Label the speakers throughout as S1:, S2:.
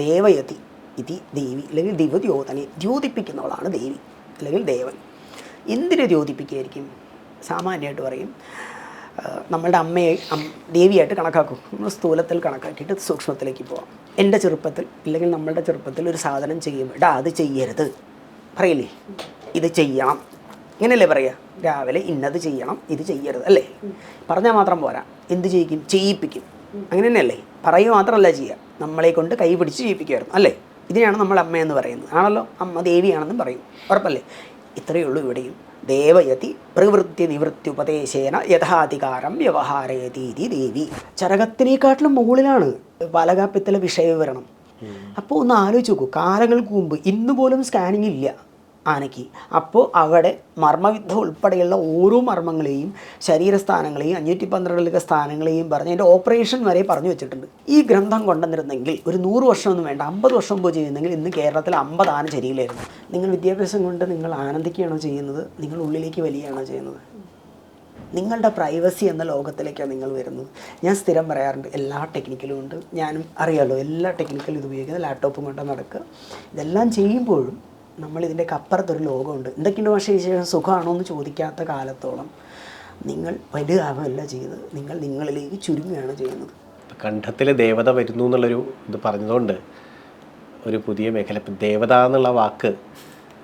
S1: ദേവയതി ഇതി ദേവി അല്ലെങ്കിൽ ദിവദ്യോതനെ ദ്യോതിപ്പിക്കുന്നവളാണ് ദേവി അല്ലെങ്കിൽ ദേവൻ. എന്തിനെ ദ്യോതിപ്പിക്കുകയായിരിക്കും? സാമാന്യമായിട്ട് പറയും നമ്മളുടെ അമ്മയെ ദേവിയായിട്ട് കണക്കാക്കും. നമ്മൾ സ്ഥൂലത്തിൽ കണക്കാക്കിയിട്ട് സൂക്ഷ്മത്തിലേക്ക് പോവാം. എന്റെ ചെറുപ്പത്തിൽ ഇല്ലെങ്കിൽ നമ്മളുടെ ചെറുപ്പത്തിൽ ഒരു സാധനം ചെയ്യുമ്പോൾ ഇടാ അത് ചെയ്യരുത്. പറയില്ലേ? ഇത് ചെയ്യണം ഇങ്ങനെയല്ലേ പറയുക രാവിലെ ഇന്നത് ചെയ്യണം ഇത് ചെയ്യരുത് അല്ലേ? പറഞ്ഞാൽ മാത്രം പോരാ. എന്ത് ചെയ്യിക്കും? ചെയ്യിപ്പിക്കും. അങ്ങനെ തന്നെയല്ലേ പറയുക മാത്രമല്ല ചെയ്യുക. നമ്മളെ കൊണ്ട് കൈ പിടിച്ച് ചെയ്യിപ്പിക്കുമായിരുന്നു അല്ലേ? ഇതിനെയാണ് നമ്മൾ അമ്മയെന്ന് പറയുന്നത്. ആണല്ലോ? അമ്മ ദേവിയാണെന്നും പറയും. ഉറപ്പല്ലേ? ഇത്രയേ ഉള്ളൂ ഇവിടെയും. ദേവയതി പ്രവൃത്തി നിവൃത്തി ഉപദേശേന യഥാധികാരം വ്യവഹാരയതീതി ദേവി. ചരകത്തിനേക്കാട്ടിലും മുകളിലാണ് ബാലകാപ്യത്തിലെ വിഷയവിവരണം. അപ്പോൾ ഒന്ന് ആലോചിച്ച് നോക്കൂ. കാലങ്ങൾക്ക് മുമ്പ് ഇന്ന് പോലും സ്കാനിങ് ഇല്ല. ആനയ്ക്ക്. അപ്പോൾ അവിടെ മർമ്മവിദ്ധ ഉൾപ്പെടെയുള്ള ഓരോ മർമ്മങ്ങളെയും ശരീരസ്ഥാനങ്ങളെയും അഞ്ഞൂറ്റി പന്ത്രണ്ടിലൊക്കെ സ്ഥാനങ്ങളെയും പറഞ്ഞ് അതിന്റെ ഓപ്പറേഷൻ വരെ പറഞ്ഞു വെച്ചിട്ടുണ്ട്. ഈ ഗ്രന്ഥം കൊണ്ടുവന്നിരുന്നെങ്കിൽ ഒരു നൂറ് വർഷമൊന്നും വേണ്ട അമ്പത് വർഷം മുമ്പ് ചെയ്യുന്നെങ്കിൽ ഇന്ന് കേരളത്തിൽ അമ്പത് ആന ചരിയിലായിരുന്നു. നിങ്ങൾ വിദ്യാഭ്യാസം കൊണ്ട് നിങ്ങൾ ആനന്ദിക്കുകയാണോ ചെയ്യുന്നത്? നിങ്ങൾ ഉള്ളിലേക്ക് വലിയാണോ ചെയ്യുന്നത്? നിങ്ങളുടെ പ്രൈവസി എന്ന ലോകത്തിലേക്കാണ് നിങ്ങൾ വരുന്നത്. ഞാൻ സ്ഥിരം പറയാറുണ്ട് എല്ലാ ടെക്നിക്കലും ഉണ്ട്. ഞാനും അറിയാമല്ലോ എല്ലാ ടെക്നിക്കലും ഇത് ഉപയോഗിക്കുന്നത് ലാപ്ടോപ്പും കൊണ്ട് നടക്കുക. ഇതെല്ലാം ചെയ്യുമ്പോഴും കപ്പുറത്തൊരു അപ്പുറത്തൊരു ലോകമുണ്ട്. എന്തൊക്കെയുണ്ട് പക്ഷേ വിശേഷം? സുഖമാണോ എന്ന് ചോദിക്കാത്ത കാലത്തോളം നിങ്ങൾ വലുതാവല്ല ചെയ്യുന്നത് നിങ്ങൾ നിങ്ങളിലേക്ക് ചുരുങ്ങുകയാണ് ചെയ്യുന്നത്.
S2: കണ്ഠത്തിൽ ദേവത വരുന്നു എന്നുള്ളൊരു ഇത് പറഞ്ഞതുകൊണ്ട് ഒരു പുതിയ മേഖല. ഇപ്പം ദേവത എന്നുള്ള വാക്ക്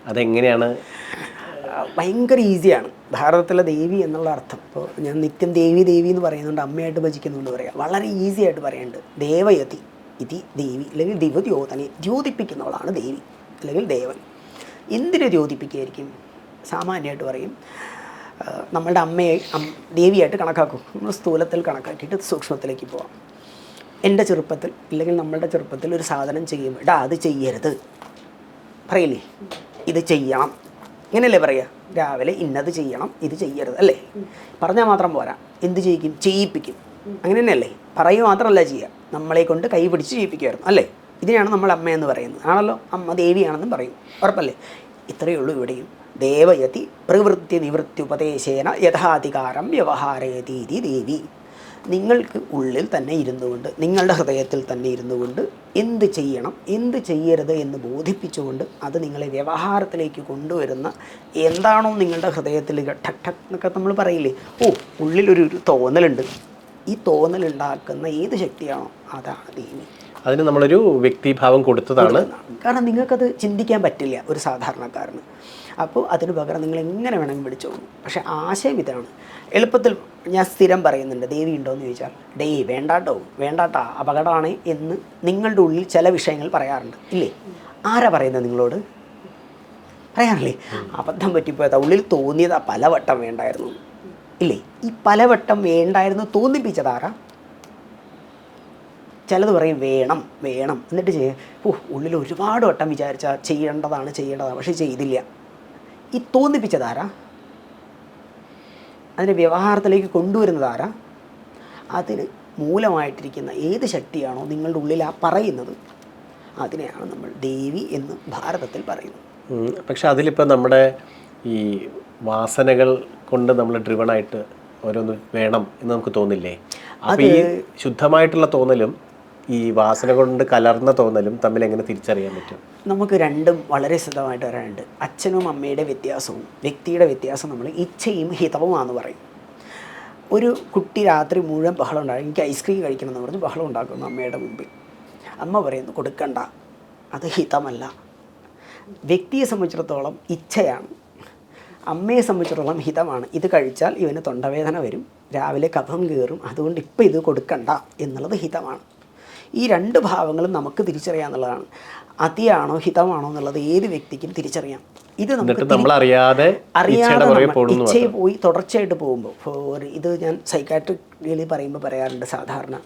S2: അതെങ്ങനെയാണ്?
S1: ഭയങ്കര ഈസിയാണ്. ഭാരതത്തിലെ ദേവി എന്നുള്ള അർത്ഥം. ഇപ്പോൾ ഞാൻ നിത്യം ദേവി ദേവി എന്ന് പറയുന്നുണ്ട് അമ്മയായിട്ട് ഭജിക്കുന്നുണ്ട് പറയാം. വളരെ ഈസി ആയിട്ട് പറയുന്നുണ്ട് ദേവയതി ഇതി ദേവി അല്ലെങ്കിൽ ദിവദ്യോതനെ ദ്യോതിപ്പിക്കുന്നവളാണ് ദേവി അല്ലെങ്കിൽ ദേവൻ. എന്തിനെ ദ്യോതിപ്പിക്കുകയായിരിക്കും? സാമാന്യമായിട്ട് പറയും. നമ്മളുടെ അമ്മയെ ദേവിയായിട്ട് കണക്കാക്കും. നമ്മൾ സ്ഥൂലത്തിൽ കണക്കാക്കിയിട്ട് സൂക്ഷ്മത്തിലേക്ക് പോവാം. എന്റെ ചെറുപ്പത്തിൽ ഇല്ലെങ്കിൽ നമ്മളുടെ ചെറുപ്പത്തിൽ ഒരു സാധനം ചെയ്യുമ്പോൾ ഇടാ അത് ചെയ്യരുത്. പറയില്ലേ? ഇത് ചെയ്യണം. ഇങ്ങനെയല്ലേ പറയുക രാവിലെ ഇന്നത് ചെയ്യണം ഇത് ചെയ്യരുത്. അല്ലേ? പറഞ്ഞാൽ മാത്രം പോരാ. എന്ത് ചെയ്യിക്കും? ചെയ്യിപ്പിക്കും. അങ്ങനെ തന്നെയല്ലേ? പറയുക മാത്രമല്ല ചെയ്യുക. നമ്മളെ കൊണ്ട് കൈ പിടിച്ച് ചെയ്യിപ്പിക്കുമായിരുന്നു. അല്ലേ? ഇതിനെയാണ് നമ്മൾ അമ്മയെന്ന് പറയുന്നത്. ആണല്ലോ? അമ്മ ദേവിയാണെന്നും പറയും. ഉറപ്പല്ലേ? ഇത്രയേ ഉള്ളൂ ഇവിടെയും. ദേവയതി പ്രവൃത്തി നിവൃത്തി ഉപദേശേന യഥാധികാരം വ്യവഹാരയതീതി ദേവി. നിങ്ങൾക്ക് ഉള്ളിൽ തന്നെ ഇരുന്നുകൊണ്ട് നിങ്ങളുടെ ഹൃദയത്തിൽ തന്നെ ഇരുന്നുകൊണ്ട് എന്ത് ചെയ്യണം എന്ത് ചെയ്യരുത് എന്ന് ബോധിപ്പിച്ചുകൊണ്ട് അത് നിങ്ങളെ വ്യവഹാരത്തിലേക്ക് കൊണ്ടുവരുന്ന എന്താണോ നിങ്ങളുടെ ഹൃദയത്തിൽ ഠക് ഠക് എന്നൊക്കെ നമ്മൾ പറയില്ലേ? ഓ ഉള്ളിലൊരു തോന്നലുണ്ട്. ഈ തോന്നലുണ്ടാക്കുന്ന ഏത് ശക്തിയാണോ അതാണ് ദേവി.
S2: അതിന് നമ്മളൊരു വ്യക്തിഭാവം കൊടുത്തതാണ്.
S1: കാരണം നിങ്ങൾക്കത് ചിന്തിക്കാൻ പറ്റില്ല ഒരു സാധാരണക്കാരന്. അപ്പോൾ അതിന് പകരം നിങ്ങൾ എങ്ങനെ വേണമെങ്കിൽ വിളിച്ചോളൂ. പക്ഷേ ആശയം ഇതാണ്. എളുപ്പത്തിൽ ഞാൻ സ്ഥിരം പറയുന്നുണ്ട് ദേവി ഉണ്ടോ എന്ന് ചോദിച്ചാൽ ഡേ വേണ്ടാട്ടോ വേണ്ടാട്ടാ അപകടമാണ് എന്ന് നിങ്ങളുടെ ഉള്ളിൽ ചില വിഷയങ്ങൾ പറയാറുണ്ട്. ഇല്ലേ? ആരാ പറയുന്നത് നിങ്ങളോട്? പറയാറില്ലേ? അബദ്ധം പറ്റിപ്പോയതാ ഉള്ളിൽ തോന്നിയതാ പലവട്ടം വേണ്ടായിരുന്നു. ഇല്ലേ? ഈ പലവട്ടം വേണ്ടായിരുന്നു തോന്നിപ്പിച്ചതാരാ ചിലത് പറയും വേണം വേണം. എന്നിട്ട് ചെയ്യുക ഓ ഉള്ളിൽ ഒരുപാട് വട്ടം വിചാരിച്ചാൽ ചെയ്യേണ്ടതാണ് ചെയ്യേണ്ടതാണ്. പക്ഷേ ചെയ്തില്ല. ഈ തോന്നിപ്പിച്ചതാരാ അതിനെ വ്യവഹാരത്തിലേക്ക് കൊണ്ടുവരുന്നതാരാ അതിന് മൂലമായിട്ടിരിക്കുന്ന ഏത് ശക്തിയാണോ നിങ്ങളുടെ ഉള്ളിൽ ആ പറയുന്നത് അതിനെയാണ് നമ്മൾ ദേവി എന്ന് ഭാരതത്തിൽ പറയുന്നത്.
S2: പക്ഷേ പക്ഷെ അതിലിപ്പോൾ നമ്മുടെ ഈ വാസനകൾ കൊണ്ട് നമ്മൾ ഡ്രിവൺ ആയിട്ട് ഓരോന്ന് വേണം എന്ന് നമുക്ക് തോന്നില്ലേ? അപ്പോൾ ഈ ശുദ്ധമായിട്ടുള്ള തോന്നലും ഈ വാസന കൊണ്ട് കലർന്ന തോന്നലും തമ്മിൽ എങ്ങനെ തിരിച്ചറിയാൻ പറ്റും?
S1: നമുക്ക് രണ്ടും വളരെ സിദ്ധമായിട്ട് വരാനുണ്ട്. അച്ഛനും അമ്മയുടെ വ്യത്യാസവും വ്യക്തിയുടെ വ്യത്യാസം നമ്മൾ ഇച്ഛയും ഹിതവുമാണെന്ന് പറയും. ഒരു കുട്ടി രാത്രി മുഴുവൻ ബഹളം ഉണ്ടാകും എനിക്ക് ഐസ്ക്രീം കഴിക്കണം എന്ന് പറഞ്ഞ് ബഹളം ഉണ്ടാക്കുന്നു അമ്മയുടെ മുമ്പിൽ. അമ്മ പറയുന്നു കൊടുക്കണ്ട. അത് ഹിതമല്ല. വ്യക്തിയെ സംബന്ധിച്ചിടത്തോളം ഇച്ഛയാണ്. അമ്മയെ സംബന്ധിച്ചിടത്തോളം ഹിതമാണ്. ഇത് കഴിച്ചാൽ ഇവന് തൊണ്ടവേദന വരും. രാവിലെ കഫം കയറും അതുകൊണ്ട് ഇപ്പം ഇത് കൊടുക്കണ്ട എന്നുള്ളത് ഹിതമാണ്. ഈ രണ്ട് ഭാവങ്ങളും നമുക്ക് തിരിച്ചറിയാന്നുള്ളതാണ്. അതിയാണോ ഹിതമാണോ എന്നുള്ളത് ഏത് വ്യക്തിക്കും തിരിച്ചറിയാം. ഇത് നമുക്ക്
S2: അറിയാതെ
S1: അറിയാതെ ഇച്ഛയെ പോയി തുടർച്ചയായിട്ട് പോകുമ്പോൾ ഇത് ഞാൻ സൈക്കാട്രിക്കലി പറയുമ്പോൾ പറയാറുണ്ട് സാധാരണ.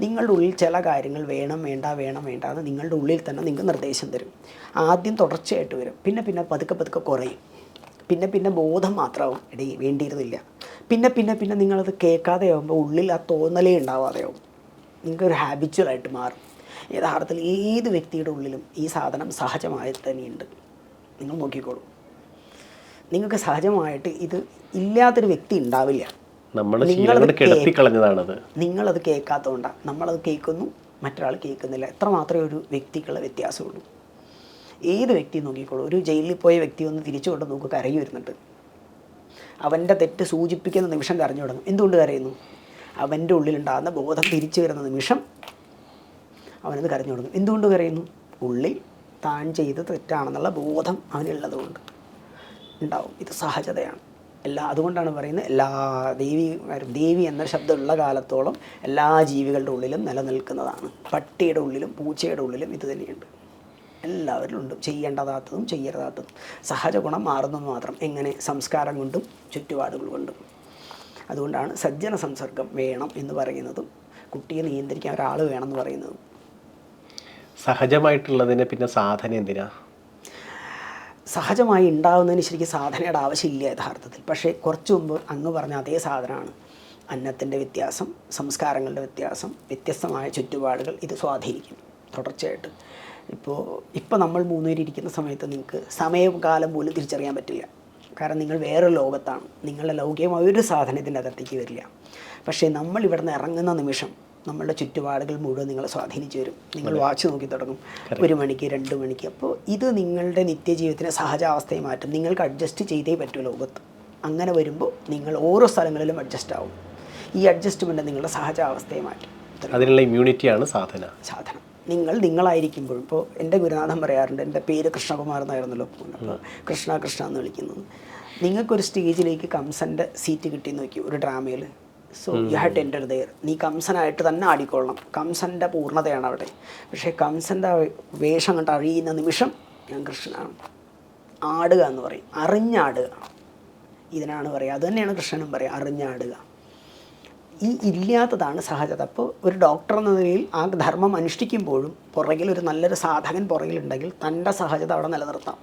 S1: നിങ്ങളുടെ ഉള്ളിൽ ചില കാര്യങ്ങൾ വേണം വേണ്ട വേണം വേണ്ട എന്ന് നിങ്ങളുടെ ഉള്ളിൽ തന്നെ നിങ്ങൾക്ക് നിർദ്ദേശം തരും. ആദ്യം തുടർച്ചയായിട്ട് വരും. പിന്നെ പിന്നെ പതുക്കെ പതുക്കെ കുറയും. പിന്നെ പിന്നെ ബോധം മാത്രമാവും. ഇടയിൽ വേണ്ടിയിരുന്നില്ല. പിന്നെ പിന്നെ പിന്നെ നിങ്ങളത് കേൾക്കാതെ ആകുമ്പോൾ ഉള്ളിൽ ആ തോന്നലേ ഉണ്ടാവാതെയാവും. നിങ്ങൾക്കൊരു ഹാബിച്വലായിട്ട് മാറും. യഥാർത്ഥത്തിൽ ഏത് വ്യക്തിയുടെ ഉള്ളിലും ഈ സാധനം സഹജമായി തന്നെയുണ്ട്. നിങ്ങൾ നോക്കിക്കോളൂ. നിങ്ങൾക്ക് സഹജമായിട്ട് ഇത് ഇല്ലാത്തൊരു വ്യക്തി ഉണ്ടാവില്ല. നിങ്ങളത് നിങ്ങളത് കേൾക്കാത്തതുകൊണ്ടാണ് നമ്മളത് കേൾക്കുന്നു മറ്റൊരാൾ കേൾക്കുന്നില്ല. എത്ര മാത്രമേ ഒരു വ്യക്തിക്കുള്ള വ്യത്യാസമുള്ളൂ. ഏത് വ്യക്തി നോക്കിക്കോളൂ. ഒരു ജയിലിൽ പോയ വ്യക്തി ഒന്ന് തിരിച്ചു കൊണ്ട് നോക്കുക കരങ്ങി വരുന്നുണ്ട് അവന്റെ തെറ്റ് സൂചിപ്പിക്കുന്ന നിമിഷം കരഞ്ഞു തുടങ്ങും. എന്തുകൊണ്ട് കരയുന്നു? അവന്റെ ഉള്ളിലുണ്ടാകുന്ന ബോധം തിരിച്ചു വരുന്ന നിമിഷം അവനത് കരഞ്ഞു തുടങ്ങും. എന്തുകൊണ്ട് കരയുന്നു? ഉള്ളിൽ താൻ ചെയ്ത് തെറ്റാണെന്നുള്ള ബോധം അവനുള്ളതുകൊണ്ട് ഉണ്ടാവും. ഇത് സഹജതയാണ്. എല്ലാ അതുകൊണ്ടാണ് പറയുന്നത് എല്ലാ ദേവി ദേവി എന്ന ശബ്ദമുള്ള കാലത്തോളം എല്ലാ ജീവികളുടെ ഉള്ളിലും നിലനിൽക്കുന്നതാണ്. പട്ടിയുടെ ഉള്ളിലും പൂച്ചയുടെ ഉള്ളിലും ഇത് തന്നെയുണ്ട്. എല്ലാവരിലും ഉണ്ട്. ചെയ്യേണ്ടതാത്തതും ചെയ്യരുതാത്തതും. സഹജ ഗുണം മാറുന്നത് മാത്രം. എങ്ങനെ? സംസ്കാരം കൊണ്ടും ചുറ്റുപാടുകൾ കൊണ്ടും. അതുകൊണ്ടാണ് സജ്ജന സംസർഗം വേണം എന്ന് പറയുന്നതും കുട്ടിയെ നിയന്ത്രിക്കാൻ ഒരാൾ വേണം എന്ന് പറയുന്നതും.
S2: സഹജമായിട്ടുള്ളതിന് പിന്നെ സാധന എന്തിനാ?
S1: സഹജമായി ഉണ്ടാകുന്നതിന് ശരിക്കും സാധനയുടെ ആവശ്യമില്ല യഥാർത്ഥത്തിൽ. പക്ഷേ കുറച്ച് മുമ്പ് അങ്ങ് പറഞ്ഞ അതേ സാധനമാണ്. അന്നത്തിന്റെ വ്യത്യാസം സംസ്കാരങ്ങളുടെ വ്യത്യാസം വ്യത്യസ്തമായ ചുറ്റുപാടുകൾ ഇത് സ്വാധീനിക്കും തുടർച്ചയായിട്ട്. ഇപ്പോൾ ഇപ്പോൾ നമ്മൾ മൂന്നുപേരിയിരിക്കുന്ന സമയത്ത് നിങ്ങൾക്ക് സമയകാലം പോലും തിരിച്ചറിയാൻ പറ്റില്ല. കാരണം നിങ്ങൾ വേറെ ലോകത്താണ്. നിങ്ങളുടെ ലൗകികമായ ഒരു സാധനത്തിന്റെ അകത്തേക്ക് വരില്ല. പക്ഷേ നമ്മൾ ഇവിടുന്ന് ഇറങ്ങുന്ന നിമിഷം നമ്മളുടെ ചുറ്റുപാടുകൾ മുഴുവൻ നിങ്ങളെ സ്വാധീനിച്ചു വരും. നിങ്ങൾ വാച്ച് നോക്കി തുടങ്ങും. ഒരു മണിക്ക് രണ്ട് മണിക്ക്. അപ്പോൾ ഇത് നിങ്ങളുടെ നിത്യജീവിതത്തിന്റെ സഹജാവസ്ഥയെ മാറ്റും. നിങ്ങൾക്ക് അഡ്ജസ്റ്റ് ചെയ്തേ പറ്റൂ ലോകത്ത്. അങ്ങനെ വരുമ്പോൾ നിങ്ങൾ ഓരോ സ്ഥലങ്ങളിലും അഡ്ജസ്റ്റ് ആവും. ഈ അഡ്ജസ്റ്റ്മെന്റ് നിങ്ങളുടെ സഹജാവസ്ഥയെ മാറ്റും.
S2: അതിനുള്ള ഇമ്മ്യൂണിറ്റിയാണ് സാധന.
S1: സാധനം. നിങ്ങൾ നിങ്ങളായിരിക്കുമ്പോഴും ഇപ്പോൾ എന്റെ ഗുരുനാഥൻ പറയാറുണ്ട് എന്റെ പേര് കൃഷ്ണകുമാർ എന്നായിരുന്നല്ലോ. അപ്പോൾ കൃഷ്ണ കൃഷ്ണ എന്ന് വിളിക്കുന്നത്. നിങ്ങൾക്കൊരു സ്റ്റേജിലേക്ക് കംസന്റെ സീറ്റ് കിട്ടി നോക്കി ഒരു ഡ്രാമയിൽ. So you had enter there. നീ കംസനായിട്ട് തന്നെ ആടിക്കൊള്ളണം കംസന്റെ പൂർണതയാണ് അവിടെ. പക്ഷേ കംസന്റെ വേഷം കണ്ട് അഴിയുന്ന നിമിഷം ഞാൻ കൃഷ്ണനാണ്. ആടുക എന്ന് പറയും. അറിഞ്ഞാടുക. ഇതിനാണ് പറയുക. അതുതന്നെയാണ് കൃഷ്ണനും പറയുക. അറിഞ്ഞാടുക. ഈ ഇല്ലാത്തതാണ് സഹജത അപ്പോൾ ഒരു ഡോക്ടർ എന്ന നിലയിൽ ആ ധർമ്മം അനുഷ്ഠിക്കുമ്പോഴും പുറകിൽ ഒരു നല്ലൊരു സാധകൻ പുറകിലുണ്ടെങ്കിൽ തന്റെ സഹജത അവിടെ നിലനിർത്താം.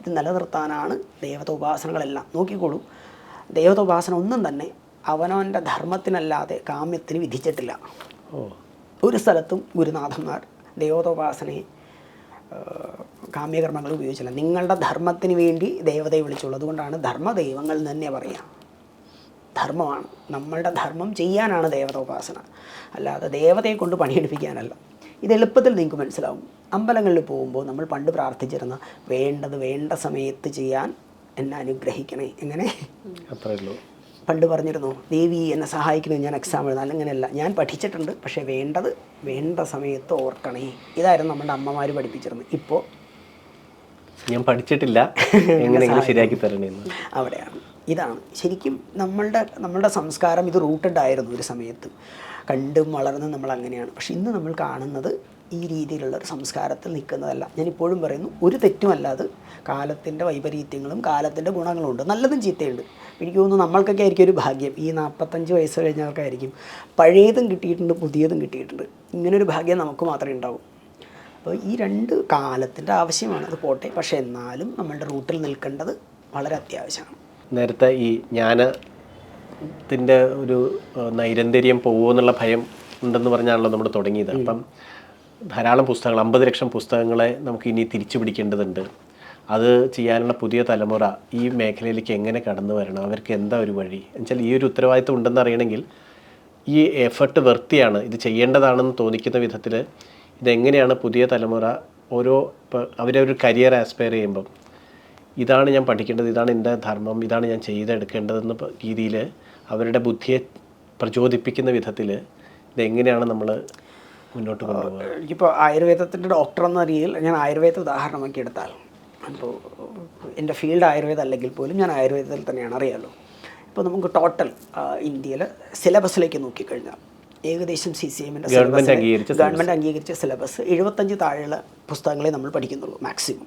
S1: ഇത് നിലനിർത്താനാണ് ദേവത ഉപാസനകളെല്ലാം നോക്കിക്കോളൂ. ദേവത ഉപാസന ഒന്നും തന്നെ അവനവന്റെ ധർമ്മത്തിനല്ലാതെ കാമ്യത്തിന് വിധിച്ചിട്ടില്ല.
S2: ഓ.
S1: ഒരു സ്ഥലത്തും ഗുരുനാഥന്മാർ ദേവതോപാസനയെ കാമ്യകർമ്മങ്ങൾ ഉപയോഗിച്ചില്ല. നിങ്ങളുടെ ധർമ്മത്തിന് വേണ്ടി ദേവതയെ വിളിച്ചുള്ളൂ. അതുകൊണ്ടാണ് ധർമ്മദൈവങ്ങൾ തന്നെ പറയാം. ധർമ്മമാണ്. നമ്മളുടെ ധർമ്മം ചെയ്യാനാണ് ദേവത ഉപാസന അല്ലാതെ ദേവതയെ കൊണ്ട് പണിയെടുപ്പിക്കാനല്ല. ഇത് എളുപ്പത്തിൽ നിങ്ങൾക്ക് മനസ്സിലാവും. അമ്പലങ്ങളിൽ പോകുമ്പോൾ നമ്മൾ പണ്ട് പ്രാർത്ഥിച്ചിരുന്ന വേണ്ടത് വേണ്ട സമയത്ത് ചെയ്യാൻ എന്നെ അനുഗ്രഹിക്കണേ. എങ്ങനെ? പണ്ട് പറഞ്ഞിരുന്നു ദേവി എന്നെ സഹായിക്കണേ ഞാൻ എക്സാം എഴുതാൻ. അങ്ങനെയല്ല. ഞാൻ പഠിച്ചിട്ടുണ്ട് പക്ഷേ വേണ്ടത് വേണ്ട സമയത്ത് ഓർക്കണേ. ഇതായിരുന്നു നമ്മുടെ അമ്മമാർ പഠിപ്പിച്ചിരുന്നത്. ഇപ്പോൾ
S2: ഞാൻ പഠിച്ചിട്ടില്ല. എങ്ങനെയെങ്കിലും ശരിയാക്കി തരണേന്ന്.
S1: അവിടെയാണ്. ഇതാണ്. ശരിക്കും നമ്മളുടെ നമ്മളുടെ സംസ്കാരം ഇത് റൂട്ടഡ് ആയിരുന്നു ഒരു സമയത്ത്. കണ്ടും വളർന്നും നമ്മൾ അങ്ങനെയാണ്. പക്ഷെ ഇന്ന് നമ്മൾ കാണുന്നത് ഈ രീതിയിലുള്ള ഒരു സംസ്കാരത്തിൽ നിൽക്കുന്നതല്ല. ഞാനിപ്പോഴും പറയുന്നു ഒരു തെറ്റുമല്ല അത് കാലത്തിന്റെ വൈപരീത്യങ്ങളും കാലത്തിന്റെ ഗുണങ്ങളും ഉണ്ട്. നല്ലതും ചീത്തയുണ്ട്. എനിക്ക് തോന്നുന്നു നമ്മൾക്കൊക്കെ ആയിരിക്കും ഒരു ഭാഗ്യം. ഈ നാൽപ്പത്തഞ്ച് വയസ്സ് കഴിഞ്ഞവർക്കായിരിക്കും പഴയതും കിട്ടിയിട്ടുണ്ട് പുതിയതും കിട്ടിയിട്ടുണ്ട്. ഇങ്ങനൊരു ഭാഗ്യം നമുക്ക് മാത്രമേ ഉണ്ടാവൂ. അപ്പോൾ ഈ രണ്ട് കാലത്തിന്റെ ആവശ്യമാണ്. അത് പോട്ടെ. പക്ഷേ എന്നാലും നമ്മളുടെ റൂട്ടിൽ നിൽക്കേണ്ടത് വളരെ അത്യാവശ്യമാണ്.
S2: നേരത്തെ ഈ ജ്ഞാനത്തിന്റെ ഒരു നൈരന്തര്യം നൈരന്തര്യം പോകുമെന്നുള്ള ഭയം ഉണ്ടെന്ന് പറഞ്ഞാണല്ലോ നമ്മൾ തുടങ്ങിയത്. അപ്പം ധാരാളം പുസ്തകങ്ങൾ അമ്പത് ലക്ഷം പുസ്തകങ്ങളെ നമുക്ക് ഇനി തിരിച്ചു പിടിക്കേണ്ടതുണ്ട്. അത് ചെയ്യാനുള്ള പുതിയ തലമുറ ഈ മേഖലയിലേക്ക് എങ്ങനെ കടന്നു വരണം? അവർക്ക് എന്താ ഒരു വഴി? എന്നുവെച്ചാൽ ഈ ഒരു ഉത്തരവാദിത്വം ഉണ്ടെന്ന് അറിയണമെങ്കിൽ ഈ എഫർട്ട് വെർത്തിയാണ് ഇത് ചെയ്യേണ്ടതാണെന്ന് തോന്നിക്കുന്ന വിധത്തിൽ ഇതെങ്ങനെയാണ് പുതിയ തലമുറ ഓരോ ഇപ്പോൾ അവരെ ഒരു കരിയർ ആസ്പയർ ചെയ്യുമ്പം ഇതാണ് ഞാൻ പഠിക്കേണ്ടത് ഇതാണ് എന്റെ ധർമ്മം ഇതാണ് ഞാൻ ചെയ്തെടുക്കേണ്ടതെന്ന രീതിയിൽ അവരുടെ ബുദ്ധിയെ പ്രചോദിപ്പിക്കുന്ന വിധത്തിൽ ഇതെങ്ങനെയാണ് നമ്മൾ മുന്നോട്ട് കൊണ്ടുപോകുക
S1: എനിക്കിപ്പോൾ ആയുർവേദത്തിന്റെ ഡോക്ടർ എന്ന രീതിയിൽ ഞാൻ ആയുർവേദ ഉദാഹരണമൊക്കെ എടുത്താൽ അപ്പോൾ എന്റെ ഫീൽഡ് ആയുർവേദം അല്ലെങ്കിൽ പോലും ഞാൻ ആയുർവേദത്തിൽ തന്നെയാണ് അറിയാമല്ലോ ഇപ്പോൾ നമുക്ക് ടോട്ടൽ ഇന്ത്യയിൽ സിലബസിലേക്ക് നോക്കിക്കഴിഞ്ഞാൽ ഏകദേശം സി സി
S2: എമ്മിന്റെ അംഗീകരിച്ച
S1: ഗവൺമെന്റ് അംഗീകരിച്ച സിലബസ് എഴുപത്തഞ്ച് താഴെയുള്ള പുസ്തകങ്ങളെ നമ്മൾ പഠിക്കുന്നുള്ളൂ മാക്സിമം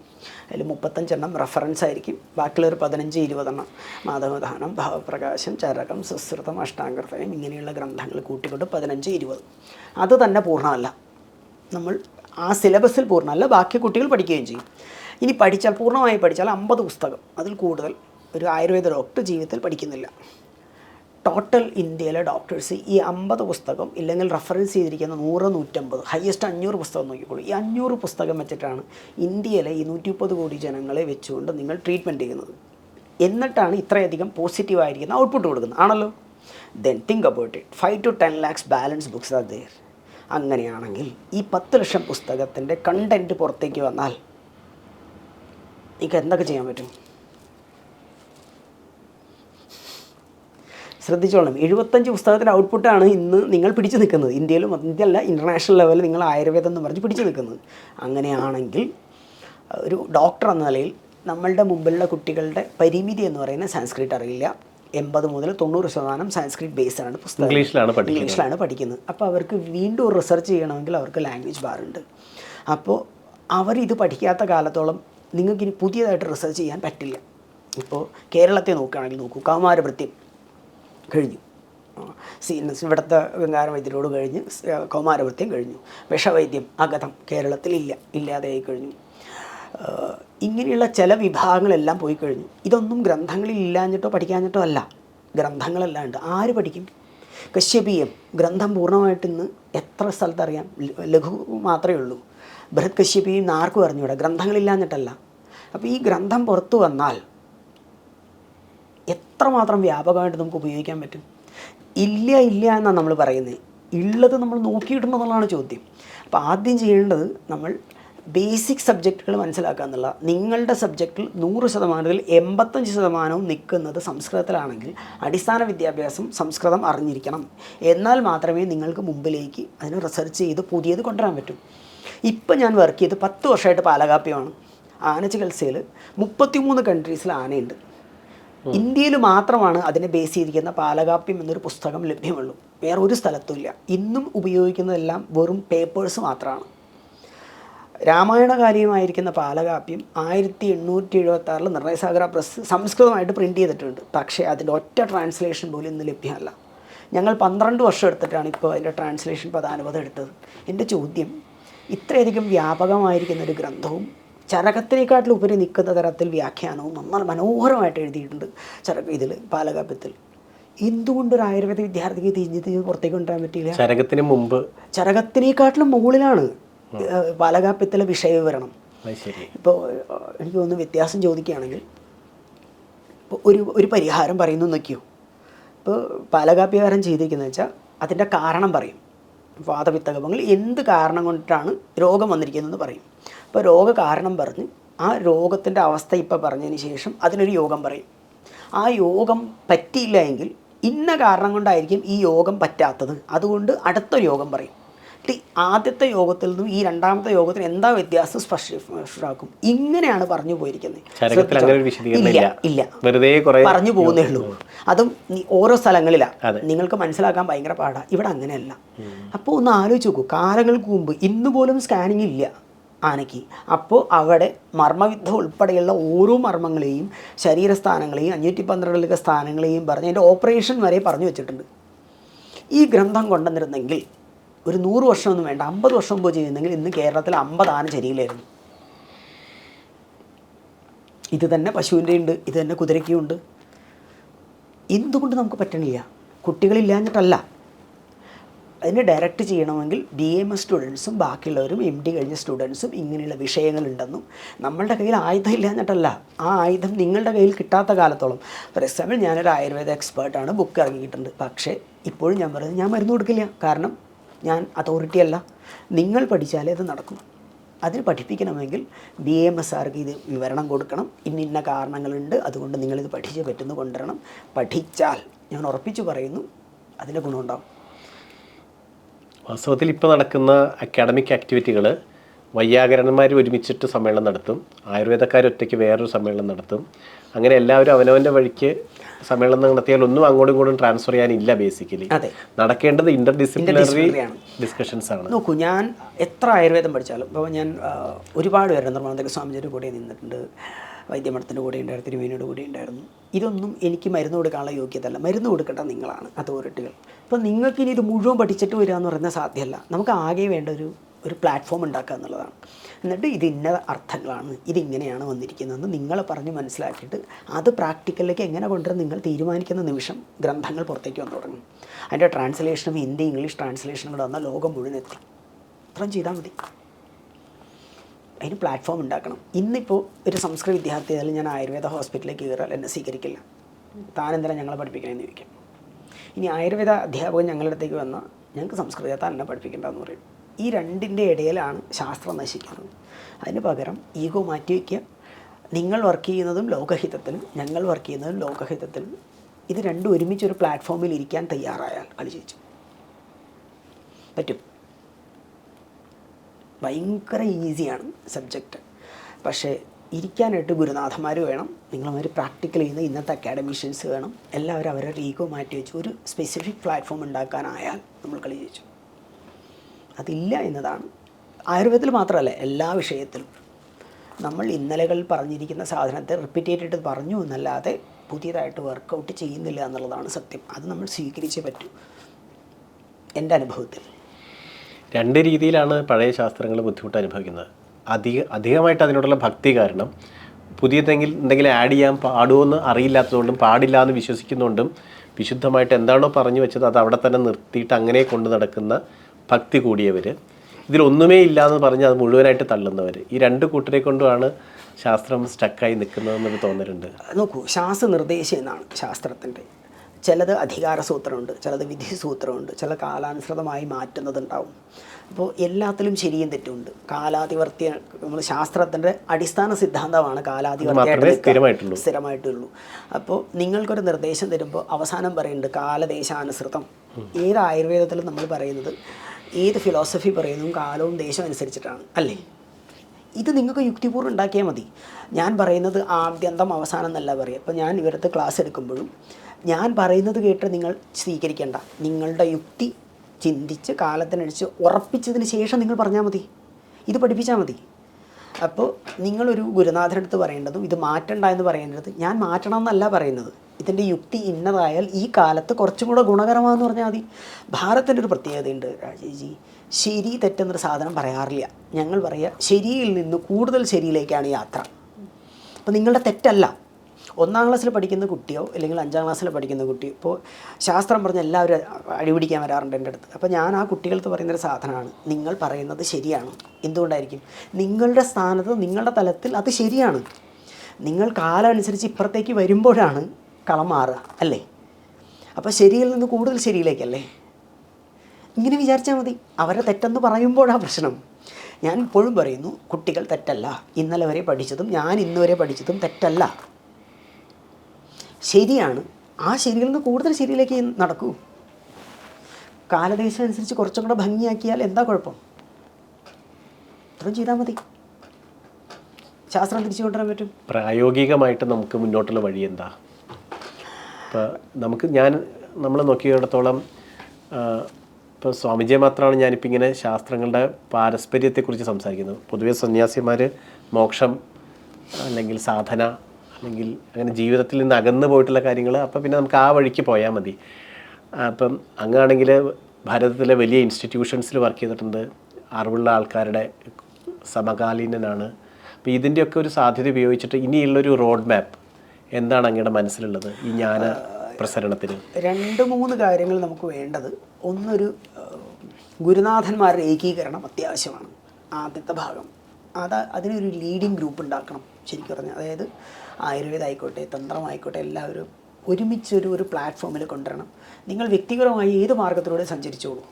S1: അതിൽ മുപ്പത്തഞ്ചെണ്ണം റെഫറൻസ് ആയിരിക്കും. ബാക്കിയുള്ള ഒരു പതിനഞ്ച് ഇരുപതെണ്ണം മാധവദാനം ഭാവപ്രകാശം ചരകം സുശ്രുതം അഷ്ടാംഗർഭയം ഇങ്ങനെയുള്ള ഗ്രന്ഥങ്ങൾ കൂട്ടിക്കൊണ്ട് പതിനഞ്ച് ഇരുപത്. അത് തന്നെ പൂർണമല്ല. നമ്മൾ ആ സിലബസിൽ പൂർണമല്ല ബാക്കി കുട്ടികൾ പഠിക്കുകയും ചെയ്യും. ഇനി പഠിച്ചാൽ പൂർണമായി പഠിച്ചാൽ അമ്പത് പുസ്തകം. അതിൽ കൂടുതൽ ഒരു ആയുർവേദ ഡോക്ടർ ജീവിതത്തിൽ പഠിക്കുന്നില്ല. ടോട്ടൽ ഇന്ത്യയിലെ ഡോക്ടേഴ്സ് ഈ അമ്പത് പുസ്തകം ഇല്ലെങ്കിൽ റെഫറൻസ് ചെയ്തിരിക്കുന്ന നൂറ് നൂറ്റമ്പത് ഹയസ്റ്റ് അഞ്ഞൂറ് പുസ്തകം നോക്കിക്കോളൂ. ഈ അഞ്ഞൂറ് പുസ്തകം വെച്ചിട്ടാണ് ഇന്ത്യയിലെ ഈ നൂറ്റി മുപ്പത് കോടി ജനങ്ങളെ വെച്ചുകൊണ്ട് നിങ്ങൾ ട്രീറ്റ്മെന്റ് ചെയ്യുന്നത്. എന്നിട്ടാണ് ഇത്രയധികം പോസിറ്റീവ് ആയിരിക്കുന്ന ഔട്ട്പുട്ട് കൊടുക്കുന്നത്. ആണല്ലോ? Then think about it five to ten lakhs balance books are there അങ്ങനെയാണെങ്കിൽ ഈ പത്ത് ലക്ഷം പുസ്തകത്തിന്റെ കണ്ടന്റ് പുറത്തേക്ക് വന്നാൽ നിങ്ങൾക്ക് എന്തൊക്കെ ചെയ്യാൻ പറ്റും? ശ്രദ്ധിച്ചോളണം. എഴുപത്തഞ്ച് പുസ്തകത്തിന്റെ ഔട്ട്പുട്ടാണ് ഇന്ന് നിങ്ങൾ പിടിച്ചു നിൽക്കുന്നത്. ഇന്ത്യയിലും ഇന്ത്യയല്ല ഇന്റർനാഷണൽ ലെവലിൽ നിങ്ങൾ ആയുർവേദം എന്ന് പറഞ്ഞ് പിടിച്ചു നിൽക്കുന്നത്. അങ്ങനെയാണെങ്കിൽ ഒരു ഡോക്ടർ എന്ന നിലയിൽ നമ്മളുടെ മുമ്പിലുള്ള കുട്ടികളുടെ പരിമിതി എന്ന് പറയുന്ന സാൻസ്ക്രിറ്റ് അറിയില്ല. എൺപത് മുതൽ തൊണ്ണൂറ് ശതമാനം സാൻസ്ക്രിറ്റ് ബേസ്ഡ് ആണ് പുസ്തകം.
S2: ഇംഗ്ലീഷിലാണ്
S1: ഇംഗ്ലീഷിലാണ് പഠിക്കുന്നത്. അപ്പോൾ അവർക്ക് വീണ്ടും റിസർച്ച് ചെയ്യണമെങ്കിൽ അവർക്ക് ലാംഗ്വേജ് ബാറുണ്ട് അപ്പോൾ അവർ ഇത് പഠിക്കാത്ത കാലത്തോളം നിങ്ങൾക്ക് നിങ്ങൾക്കിനി പുതിയതായിട്ട് റിസർച്ച് ചെയ്യാൻ പറ്റില്ല. ഇപ്പോൾ കേരളത്തെ നോക്കുകയാണെങ്കിൽ നോക്കൂ. കൗമാരവൃത്യം. കഴിഞ്ഞു. സീനസ് ഇവിടുത്തെ വെങ്കാരം വൈദ്യരോട് കഴിഞ്ഞ് കൗമാരവൃത്യം കഴിഞ്ഞു. വിഷവൈദ്യം അഗതം കേരളത്തിലില്ല ഇല്ലാതെയായി കഴിഞ്ഞു. ഇങ്ങനെയുള്ള ചില വിഭാഗങ്ങളെല്ലാം പോയി കഴിഞ്ഞു. ഇതൊന്നും ഗ്രന്ഥങ്ങളിൽ ഇല്ലാഞ്ഞിട്ടോ പഠിക്കാഞ്ഞിട്ടോ അല്ല. ഗ്രന്ഥങ്ങളെല്ലാം ഉണ്ട് ആര് പഠിക്കും? കശ്യപീയം ഗ്രന്ഥം പൂർണമായിട്ട് ഇന്ന് എത്ര സ്ഥലത്തറിയാം? ലഘു മാത്രമേ ഉള്ളൂ. ബൃഹത് കശ്യപീയം ആർക്കും അറിഞ്ഞൂടെ. ഗ്രന്ഥങ്ങളില്ലാഞ്ഞിട്ടല്ല. അപ്പോൾ ഈ ഗ്രന്ഥം പുറത്തു വന്നാൽ എത്രമാത്രം വ്യാപകമായിട്ട് നമുക്ക് ഉപയോഗിക്കാൻ പറ്റും? ഇല്ല ഇല്ല എന്നാണ് നമ്മൾ പറയുന്നത്. ഉള്ളത് നമ്മൾ നോക്കിയിട്ടുണ്ടെന്നുള്ളതാണ് ചോദ്യം. അപ്പോൾ ആദ്യം ചെയ്യേണ്ടത് നമ്മൾ ബേസിക് സബ്ജക്റ്റുകൾ മനസ്സിലാക്കുക എന്നുള്ള നിങ്ങളുടെ സബ്ജക്റ്റിൽ നൂറ് ശതമാനത്തിൽ എൺപത്തഞ്ച് ശതമാനവും നിൽക്കുന്നത് സംസ്കൃതത്തിലാണെങ്കിൽ അടിസ്ഥാന വിദ്യാഭ്യാസം സംസ്കൃതം അറിഞ്ഞിരിക്കണം. എന്നാൽ മാത്രമേ നിങ്ങൾക്ക് മുമ്പിലേക്ക് അതിന് റിസർച്ച് ചെയ്ത് പുതിയത് കൊണ്ടുവരാൻ പറ്റും. ഇപ്പം ഞാൻ വർക്ക് ചെയ്ത് പത്ത് വർഷമായിട്ട് പാലകാപ്യമാണ് ആന ചികിത്സയിൽ മുപ്പത്തിമൂന്ന് കൺട്രീസിൽ ആനയുണ്ട്. ഇന്ത്യയിൽ മാത്രമാണ് അതിനെ ബേസ് ചെയ്തിരിക്കുന്ന പാലകാപ്യം എന്നൊരു പുസ്തകം ലഭ്യമുള്ളൂ. വേറെ ഒരു സ്ഥലത്തും ഇല്ല ഇന്നും ഉപയോഗിക്കുന്നതെല്ലാം വെറും പേപ്പേഴ്സ് മാത്രമാണ് രാമായണകാലികമായിരിക്കുന്ന പാലകാപ്യം ആയിരത്തി എണ്ണൂറ്റി എഴുപത്തി ആറിൽ നിർണയസാഗര പ്രസ് സംസ്കൃതമായിട്ട് പ്രിന്റ് ചെയ്തിട്ടുണ്ട്. പക്ഷേ അതിന്റെ ഒറ്റ ട്രാൻസ്ലേഷൻ പോലും ഇന്ന് ലഭ്യമല്ല. ഞങ്ങൾ പന്ത്രണ്ട് വർഷം എടുത്തിട്ടാണ് ഇപ്പോൾ അതിന്റെ ട്രാൻസ്ലേഷൻ പദാനുപതം എടുത്തത്. എന്റെ ചോദ്യം ഇത്രയധികം വ്യാപകമായിരിക്കുന്ന ഒരു ഗ്രന്ഥവും ചരകത്തിനേക്കാട്ടിൽ ഉപരി നിൽക്കുന്ന തരത്തിൽ വ്യാഖ്യാനവും നന്നായി മനോഹരമായിട്ട് എഴുതിയിട്ടുണ്ട് ചരക ഇതിൽ പാലകാപ്യത്തിൽ എന്തുകൊണ്ട് ഒരു ആയുർവേദ വിദ്യാർത്ഥിക്ക് തിരിഞ്ഞ് തിരിഞ്ഞ് പുറത്തേക്ക് കൊണ്ടുവരാൻ പറ്റിയില്ല?
S2: ചരകത്തിന് മുമ്പ്
S1: ചരകത്തിനേക്കാട്ടിലും മുകളിലാണ് പാലകാപ്യത്തിലെ വിഷയവിവരണം. ഇപ്പോൾ എനിക്ക് ഒന്ന് വ്യത്യാസം ചോദിക്കുകയാണെങ്കിൽ ഇപ്പോൾ ഒരു ഒരു പരിഹാരം പറയുന്നു നോക്കിയോ? ഇപ്പോൾ പാലകാപ്യകാരം ചെയ്തിരിക്കുന്നത് വെച്ചാൽ അതിന്റെ കാരണം പറയും. വാദപിത്തകപങ്ങൾ എന്ത് കാരണം കൊണ്ടിട്ടാണ് രോഗം വന്നിരിക്കുന്നതെന്ന് പറയും. അപ്പോൾ രോഗ കാരണം പറഞ്ഞ് ആ രോഗത്തിന്റെ അവസ്ഥ ഇപ്പോൾ പറഞ്ഞതിന് ശേഷം അതിനൊരു യോഗം പറയും. ആ യോഗം പറ്റിയില്ല എങ്കിൽ ഇന്ന കാരണം കൊണ്ടായിരിക്കും ഈ യോഗം പറ്റാത്തത്? അതുകൊണ്ട് അടുത്തൊരു യോഗം പറയും. എന്നിട്ട് ആദ്യത്തെ യോഗത്തിൽ നിന്നും ഈ രണ്ടാമത്തെ യോഗത്തിന് എന്താ വ്യത്യാസം സ്പഷ്ടാക്കും. ഇങ്ങനെയാണ് പറഞ്ഞു പോയിരിക്കുന്നത്. ഇല്ല
S2: ഇല്ല.
S1: പറഞ്ഞു പോകുന്നേ ഉള്ളൂ. അതും ഓരോ സ്ഥലങ്ങളിലാണ്. നിങ്ങൾക്ക് മനസ്സിലാക്കാൻ ഭയങ്കര പാടാ. ഇവിടെ അങ്ങനെയല്ല. അപ്പോൾ ഒന്ന് ആലോചിച്ച് നോക്കൂ. കാലങ്ങൾക്ക് മുമ്പ് ഇന്ന് പോലും സ്കാനിങ് ഇല്ല ആനയ്ക്ക്. അപ്പോൾ അവിടെ മർമ്മവിദ്ധ ഉൾപ്പെടെയുള്ള ഓരോ മർമ്മങ്ങളെയും ശരീരസ്ഥാനങ്ങളെയും അഞ്ഞൂറ്റി പന്ത്രണ്ടിലൊക്കെ സ്ഥാനങ്ങളെയും പറഞ്ഞ് അതിന്റെ ഓപ്പറേഷൻ വരെ പറഞ്ഞു വെച്ചിട്ടുണ്ട്. ഈ ഗ്രന്ഥം കൊണ്ടുവന്നിരുന്നെങ്കിൽ ഒരു നൂറ് വർഷമൊന്നും വേണ്ട അമ്പത് വർഷം മുമ്പ് ചെയ്യുന്നെങ്കിൽ ഇന്ന് കേരളത്തിൽ അമ്പത് ആന ചരിയിലായിരുന്നു. ഇത് തന്നെ പശുവിന്റെ ഉണ്ട് ഇത് തന്നെ കുതിരയ്ക്കും ഉണ്ട്. എന്തുകൊണ്ട് നമുക്ക് പറ്റണില്ല? കുട്ടികളില്ലാഞ്ഞിട്ടല്ല. അതിനെ ഡയറക്റ്റ് ചെയ്യണമെങ്കിൽ ബി എം എസ് സ്റ്റുഡൻസും ബാക്കിയുള്ളവരും എം ഡി കഴിഞ്ഞ സ്റ്റുഡൻസും ഇങ്ങനെയുള്ള വിഷയങ്ങളുണ്ടെന്നും നമ്മളുടെ കയ്യിൽ ആയുധം ഇല്ലാഞ്ഞിട്ടല്ല. ആ ആയുധം നിങ്ങളുടെ കയ്യിൽ കിട്ടാത്ത കാലത്തോളം. ഫോർ എക്സാമ്പിൾ ഞാനൊരു ആയുർവേദ എക്സ്പേർട്ടാണ് ബുക്ക് ഇറങ്ങിയിട്ടുണ്ട്. പക്ഷേ ഇപ്പോഴും ഞാൻ പറയുന്നത് ഞാൻ മരുന്ന് കൊടുക്കില്ല. കാരണം ഞാൻ അതോറിറ്റി അല്ല. നിങ്ങൾ പഠിച്ചാലേ അത് നടക്കും. അതിന് പഠിപ്പിക്കണമെങ്കിൽ ബി എം എസ് ആർക്ക് ഇത് വിവരണം കൊടുക്കണം. ഇന്ന ഇന്ന കാരണങ്ങളുണ്ട്. അതുകൊണ്ട് നിങ്ങളിത് പഠിച്ചേ പറ്റുന്നു കൊണ്ടുവരണം. പഠിച്ചാൽ ഞാൻ ഉറപ്പിച്ചു പറയുന്നു അതിന്റെ ഗുണമുണ്ടാകും
S2: വാസ്തവത്തിൽ ഇപ്പോൾ നടക്കുന്ന അക്കാഡമിക് ആക്ടിവിറ്റികൾ വൈയാകരണന്മാർ ഒരുമിച്ചിട്ട് സമ്മേളനം നടത്തും. ആയുർവേദക്കാർ ഒറ്റയ്ക്ക് വേറൊരു സമ്മേളനം നടത്തും. അങ്ങനെ എല്ലാവരും അവനവന്റെ വഴിക്ക് സമ്മേളനം നടത്തിയാൽ ഒന്നും അങ്ങോട്ടും ഇങ്ങോട്ടും ട്രാൻസ്ഫർ ചെയ്യാനില്ല ബേസിക്കലി നടക്കേണ്ടത് ഇന്റർ ഡിസിപ്ലിനറി ഡിസ്കഷൻസ് ആണ്.
S1: നോക്കൂ ഞാൻ എത്ര ആയുർവേദം പഠിച്ചാലും ഇപ്പോൾ ഞാൻ ഒരുപാട് പേര് നിർമ്മാണത്തിൽ സ്വാമിജിയുടെ കൂടെ നിന്നിട്ടുണ്ട്. വൈദ്യമഠത്തിന്റെ കൂടെ ഉണ്ടായിരുന്നു തിരുമേനിയുടെ കൂടെ ഉണ്ടായിരുന്നു. ഇതൊന്നും എനിക്ക് മരുന്ന് കൊടുക്കാനുള്ള യോഗ്യത അല്ല മരുന്ന് കൊടുക്കേണ്ട നിങ്ങളാണ് അതോറിറ്റികൾ. അപ്പോൾ നിങ്ങൾക്ക് ഇനി ഇത് മുഴുവൻ പഠിച്ചിട്ട് വരിക എന്ന് പറയുന്നത് സാധ്യമല്ല. നമുക്ക് ആകെ വേണ്ട ഒരു ഒരു പ്ലാറ്റ്ഫോം ഉണ്ടാക്കുക എന്നുള്ളതാണ്. എന്നിട്ട് ഇത് ഇന്ന അർത്ഥങ്ങളാണ് ഇതിങ്ങനെയാണ് വന്നിരിക്കുന്നതെന്ന് നിങ്ങൾ പറഞ്ഞ് മനസ്സിലാക്കിയിട്ട് അത് പ്രാക്ടിക്കലിലേക്ക് എങ്ങനെ കൊണ്ടുവരും നിങ്ങൾ തീരുമാനിക്കുന്ന നിമിഷം ഗ്രന്ഥങ്ങൾ പുറത്തേക്ക് വന്നു തുടങ്ങും. അതിന്റെ ട്രാൻസ്ലേഷനും ഹിന്ദി ഇംഗ്ലീഷ് ട്രാൻസ്ലേഷനും കൂടെ വന്നാൽ ലോകം മുഴുവൻ എത്തി. ഇത്രയും ചെയ്താൽ മതി. അതിന് പ്ലാറ്റ്ഫോം ഉണ്ടാക്കണം. ഇന്നിപ്പോൾ ഒരു സംസ്കൃത വിദ്യാർത്ഥി ആയാലും ഞാൻ ആയുർവേദ ഹോസ്പിറ്റലിലേക്ക് കയറാൻ എന്നെ സ്വീകരിക്കില്ല. താൻ എന്തിനാ ഞങ്ങളെ പഠിപ്പിക്കണമെന്ന് ചോദിക്കും. ഇനി ആയുർവേദ അധ്യാപകൻ ഞങ്ങളുടെ അടുത്തേക്ക് വന്നാൽ ഞങ്ങൾക്ക് സംസ്കൃതത്താൻ എന്നെ പഠിപ്പിക്കേണ്ടതെന്ന് പറയും. ഈ രണ്ടിന്റെ ഇടയിലാണ് ശാസ്ത്രം നശിക്കുന്നത്. അതിന് പകരം ഈഗോ മാറ്റി വയ്ക്കുക. നിങ്ങൾ വർക്ക് ചെയ്യുന്നതും ലോകഹിതത്തിലും ഞങ്ങൾ വർക്ക് ചെയ്യുന്നതും ലോകഹിതത്തിലും. ഇത് രണ്ടും ഒരുമിച്ച് ഒരു പ്ലാറ്റ്ഫോമിൽ ഇരിക്കാൻ തയ്യാറായാൽ കളി ജയിച്ചു പറ്റും. ഭയങ്കര ഈസിയാണ് സബ്ജക്റ്റ് പക്ഷേ ഇരിക്കാനായിട്ട് ഗുരുനാഥന്മാർ വേണം. നിങ്ങളവർ പ്രാക്ടിക്കൽ ചെയ്യുന്ന ഇന്നത്തെ അക്കാഡമിഷ്യൻസ് വേണം. എല്ലാവരും അവരുടെ ഈഗോ മാറ്റി വെച്ച് ഒരു സ്പെസിഫിക് പ്ലാറ്റ്ഫോം ഉണ്ടാക്കാനായാൽ നമ്മൾ കളി ജയിച്ചു അതില്ല എന്നതാണ്. ആയുർവേദത്തിൽ മാത്രമല്ല എല്ലാ വിഷയത്തിലും. നമ്മൾ ഇന്നലകൾ പറഞ്ഞിരിക്കുന്ന സാധനത്തെ റിപ്പീറ്റ് ചെയ്തിട്ട് പറഞ്ഞു എന്നല്ലാതെ പുതിയതായിട്ട് വർക്കൗട്ട് ചെയ്യുന്നില്ല എന്നുള്ളതാണ് സത്യം. അത് നമ്മൾ സ്വീകരിച്ചേ പറ്റൂ. എന്റെ അനുഭവത്തിൽ.
S2: രണ്ട് രീതിയിലാണ് പഴയ ശാസ്ത്രങ്ങൾ ബുദ്ധിമുട്ട് അനുഭവിക്കുന്നത്. അധിക അധികമായിട്ട് അതിനോടുള്ള ഭക്തി കാരണം പുതിയതെങ്കിൽ എന്തെങ്കിലും ആഡ് ചെയ്യാൻ പാടുമോ എന്ന് അറിയില്ലാത്തതുകൊണ്ടും പാടില്ല എന്ന് വിശ്വസിക്കുന്നുകൊണ്ടും വിശുദ്ധമായിട്ട് എന്താണോ പറഞ്ഞു വെച്ചത് അത് അവിടെ തന്നെ നിർത്തിയിട്ട് അങ്ങനെ കൊണ്ടു നടക്കുന്ന ഭക്തി കൂടിയവർ ഇതിലൊന്നുമേ ഇല്ല എന്ന് പറഞ്ഞ് അത് മുഴുവനായിട്ട് തള്ളുന്നവർ ഈ രണ്ട് കൂട്ടരെ കൊണ്ടുമാണ് ശാസ്ത്രം സ്റ്റക്കായി നിൽക്കുന്നതെന്നൊരു തോന്നലുണ്ട്.
S1: നോക്കൂ ശാസ്ത്ര നിർദ്ദേശം എന്നാണ് ശാസ്ത്രത്തിന്റെ. ചിലത് അധികാര സൂത്രമുണ്ട് ചിലത് വിധി സൂത്രമുണ്ട് ചില കാലാനുസൃതമായി മാറ്റുന്നതുണ്ടാവും. അപ്പോൾ എല്ലാത്തിലും ശരിയും തെറ്റുമുണ്ട്. കാലാധിവർത്തിയ നമ്മൾ ശാസ്ത്രത്തിന്റെ അടിസ്ഥാന സിദ്ധാന്തമാണ് കാലാധിവർത്തിയായിട്ട്
S2: സ്ഥിരമായിട്ടുള്ളൂ.
S1: സ്ഥിരമായിട്ടുള്ളൂ. അപ്പോൾ നിങ്ങൾക്കൊരു നിർദ്ദേശം തരുമ്പോൾ അവസാനം പറയുന്നുണ്ട് കാലദേശാനുസൃതം. ഏത് ആയുർവേദത്തിലും നമ്മൾ പറയുന്നത് ഏത് ഫിലോസഫി പറയുന്നതും കാലവും ദേശവും അനുസരിച്ചിട്ടാണ് അല്ലേ? ഇത് നിങ്ങൾക്ക് യുക്തിപൂർവം ഉണ്ടാക്കിയാൽ മതി. ഞാൻ പറയുന്നത് ആദ്യന്തം അവസാനം എന്നല്ല പറയുക. അപ്പോൾ ഞാൻ ഇവരത്ത് ക്ലാസ് എടുക്കുമ്പോഴും ഞാൻ പറയുന്നത് കേട്ട് നിങ്ങൾ സ്വീകരിക്കേണ്ട. നിങ്ങളുടെ യുക്തി ചിന്തിച്ച് കാലത്തിനടിച്ച് ഉറപ്പിച്ചതിന് ശേഷം നിങ്ങൾ പറഞ്ഞാൽ മതി. ഇത് പഠിപ്പിച്ചാൽ മതി. അപ്പോൾ നിങ്ങളൊരു ഗുരുനാഥനടുത്ത് പറയേണ്ടതും ഇത് മാറ്റണ്ട എന്ന് പറയേണ്ടത് ഞാൻ മാറ്റണം എന്നല്ല പറയുന്നത്. ഇതിന്റെ യുക്തി ഇന്നതായാൽ ഈ കാലത്ത് കുറച്ചും കൂടെ ഗുണകരമാണെന്ന് പറഞ്ഞാൽ മതി. ഭാരതത്തിന്റെ ഒരു പ്രത്യേകതയുണ്ട് രാജേജി ശരി തെറ്റെന്നൊരു സാധനം പറയാറില്ല. ഞങ്ങൾ പറയുക ശരിയിൽ നിന്ന് കൂടുതൽ ശരിയിലേക്കാണ് യാത്ര. അപ്പോൾ നിങ്ങളുടെ തെറ്റല്ല. ഒന്നാം ക്ലാസ്സിൽ പഠിക്കുന്ന കുട്ടിയോ അല്ലെങ്കിൽ അഞ്ചാം ക്ലാസ്സിൽ പഠിക്കുന്ന കുട്ടിയോ ഇപ്പോൾ ശാസ്ത്രം പറഞ്ഞ എല്ലാവരും അടിപിടിക്കാൻ വരാറുണ്ട് എന്റെ അടുത്ത്. അപ്പോൾ ഞാൻ ആ കുട്ടികൾക്ക് പറയുന്നൊരു സാധനമാണ് നിങ്ങൾ പറയുന്നത് ശരിയാണ്. എന്തുകൊണ്ടായിരിക്കും? നിങ്ങളുടെ സ്ഥാനത്ത് നിങ്ങളുടെ തലത്തിൽ അത് ശരിയാണ്. നിങ്ങൾ കാലം അനുസരിച്ച് ഇപ്പുറത്തേക്ക് വരുമ്പോഴാണ് കളം മാറുക അല്ലേ? അപ്പോൾ ശരിയിൽ നിന്ന് കൂടുതൽ ശരിയിലേക്കല്ലേ? ഇങ്ങനെ വിചാരിച്ചാൽ മതി. അവരെ തെറ്റെന്ന് പറയുമ്പോഴാണ് പ്രശ്നം. ഞാൻ ഇപ്പോഴും പറയുന്നു കുട്ടികൾ തെറ്റല്ല. ഇന്നലെ വരെ പഠിച്ചതും ഞാൻ ഇന്ന് വരെ പഠിച്ചതും തെറ്റല്ല. ശരിയാണ്. ആ ശരിയിൽ നിന്ന് കൂടുതൽ ശരിയിലേക്ക് നടക്കൂ. കാലദേശം അനുസരിച്ച് കുറച്ചും കൂടെ ഭംഗിയാക്കിയാൽ എന്താ കുഴപ്പം? ഇത്രയും ചെയ്താൽ മതി. ശാസ്ത്രം തിരിച്ചു കൊണ്ടുവരാൻ പറ്റും.
S2: പ്രായോഗികമായിട്ട് നമുക്ക് മുന്നോട്ടുള്ള വഴി എന്താ? ഇപ്പോൾ നമുക്ക് ഞാൻ നമ്മൾ നോക്കിയിടത്തോളം ഇപ്പോൾ സ്വാമിജിയെ മാത്രമാണ് ഞാനിപ്പോൾ ഇങ്ങനെ ശാസ്ത്രങ്ങളുടെ പാരസ്പര്യത്തെക്കുറിച്ച് സംസാരിക്കുന്നത്. പൊതുവേ സന്യാസിമാർ മോക്ഷം അല്ലെങ്കിൽ സാധന അല്ലെങ്കിൽ അങ്ങനെ ജീവിതത്തിൽ നിന്ന് അകന്നു പോയിട്ടുള്ള കാര്യങ്ങൾ അപ്പോൾ പിന്നെ നമുക്ക് ആ വഴിക്ക് പോയാൽ മതി. അപ്പം അങ്ങാണെങ്കിൽ ഭാരതത്തിലെ വലിയ ഇൻസ്റ്റിറ്റ്യൂഷൻസിൽ വർക്ക് ചെയ്തിട്ടുണ്ട്. അറിവുള്ള ആൾക്കാരുടെ സമകാലീനനാണ്. അപ്പോൾ ഇതിന്റെയൊക്കെ ഒരു സാധ്യത ഉപയോഗിച്ചിട്ട് ഇനിയുള്ളൊരു റോഡ് മാപ്പ് എന്താണ് അങ്ങയുടെ മനസ്സിലുള്ളത് ഈ ജ്ഞാന പ്രസരണത്തിന്?
S1: രണ്ട് മൂന്ന് കാര്യങ്ങൾ നമുക്ക് വേണ്ടത്. ഒന്നൊരു ഗുരുനാഥന്മാരുടെ ഏകീകരണം അത്യാവശ്യമാണ്. ആദ്യത്തെ ഭാഗം. അത് അതിനൊരു ലീഡിങ് ഗ്രൂപ്പ് ഉണ്ടാക്കണം ശരിക്കും പറഞ്ഞാൽ. അതായത് ആയുർവേദം ആയിക്കോട്ടെ തന്ത്രമായിക്കോട്ടെ എല്ലാവരും ഒരുമിച്ചൊരു ഒരു പ്ലാറ്റ്ഫോമിൽ കൊണ്ടുവരണം. നിങ്ങൾ വ്യക്തിപരമായി ഏത് മാർഗത്തിലൂടെ സഞ്ചരിച്ചോളൂ?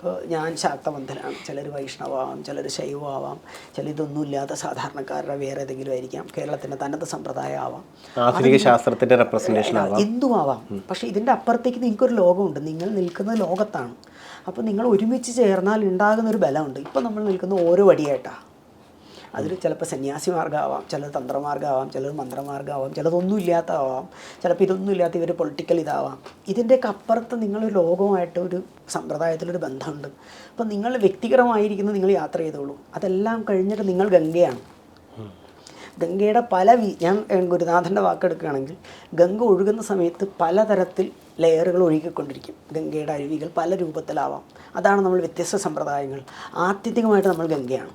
S1: ഇപ്പോൾ ഞാൻ ശാക്തബന്ധനാണ് ചിലർ വൈഷ്ണവാവാം ചിലർ ശൈവമാവാം ചില ഇതൊന്നുമില്ലാത്ത സാധാരണക്കാരുടെ വേറെ ഏതെങ്കിലും ആയിരിക്കാം. കേരളത്തിന്റെ തനത് സമ്പ്രദായം ആവാം
S2: ആധുനിക ശാസ്ത്രത്തിന്റെ റെപ്രസെന്റേഷൻ ആവാം.
S1: എന്തും ആവാം പക്ഷേ ഇതിന്റെ അപ്പുറത്തേക്ക് നിങ്ങൾക്കൊരു ലോകമുണ്ട്. നിങ്ങൾ നിൽക്കുന്ന ലോകത്താണ്. അപ്പോൾ നിങ്ങൾ ഒരുമിച്ച് ചേർന്നാൽ ഉണ്ടാകുന്ന ഒരു ബലമുണ്ട്. ഇപ്പോൾ നമ്മൾ നിൽക്കുന്ന ഓരോ വടിയായിട്ടാണ് അതിൽ ചിലപ്പോൾ സന്യാസി മാർഗമാവാം ചിലത് തന്ത്രമാർഗമാവാം ചിലത് മന്ത്രമാർഗമാവാം ചിലതൊന്നും ഇല്ലാത്തതാവാം ചിലപ്പോൾ ഇതൊന്നും ഇല്ലാത്ത ഇവർ പൊളിറ്റിക്കൽ ഇതാവാം. ഇതിന്റെയൊക്കെ അപ്പുറത്ത് നിങ്ങൾ ലോകമായിട്ട് ഒരു സമ്പ്രദായത്തിലൊരു ബന്ധമുണ്ട്. അപ്പോൾ നിങ്ങൾ വ്യക്തിപരമായിരിക്കുന്നത് നിങ്ങൾ യാത്ര ചെയ്തോളൂ. അതെല്ലാം കഴിഞ്ഞിട്ട് നിങ്ങൾ ഗംഗയാണ്. ഗംഗയുടെ പല വി ഞാൻ ഗുരുനാഥന്റെ വാക്കെടുക്കുകയാണെങ്കിൽ ഗംഗ ഒഴുകുന്ന സമയത്ത് പലതരത്തിൽ ലെയറുകൾ ഒഴുകിക്കൊണ്ടിരിക്കും. ഗംഗയുടെ അരുവികൾ പല രൂപത്തിലാവാം. അതാണ് നമ്മൾ വ്യത്യസ്ത സമ്പ്രദായങ്ങൾ. ആത്യന്തികമായിട്ട് നമ്മൾ ഗംഗയാണ്.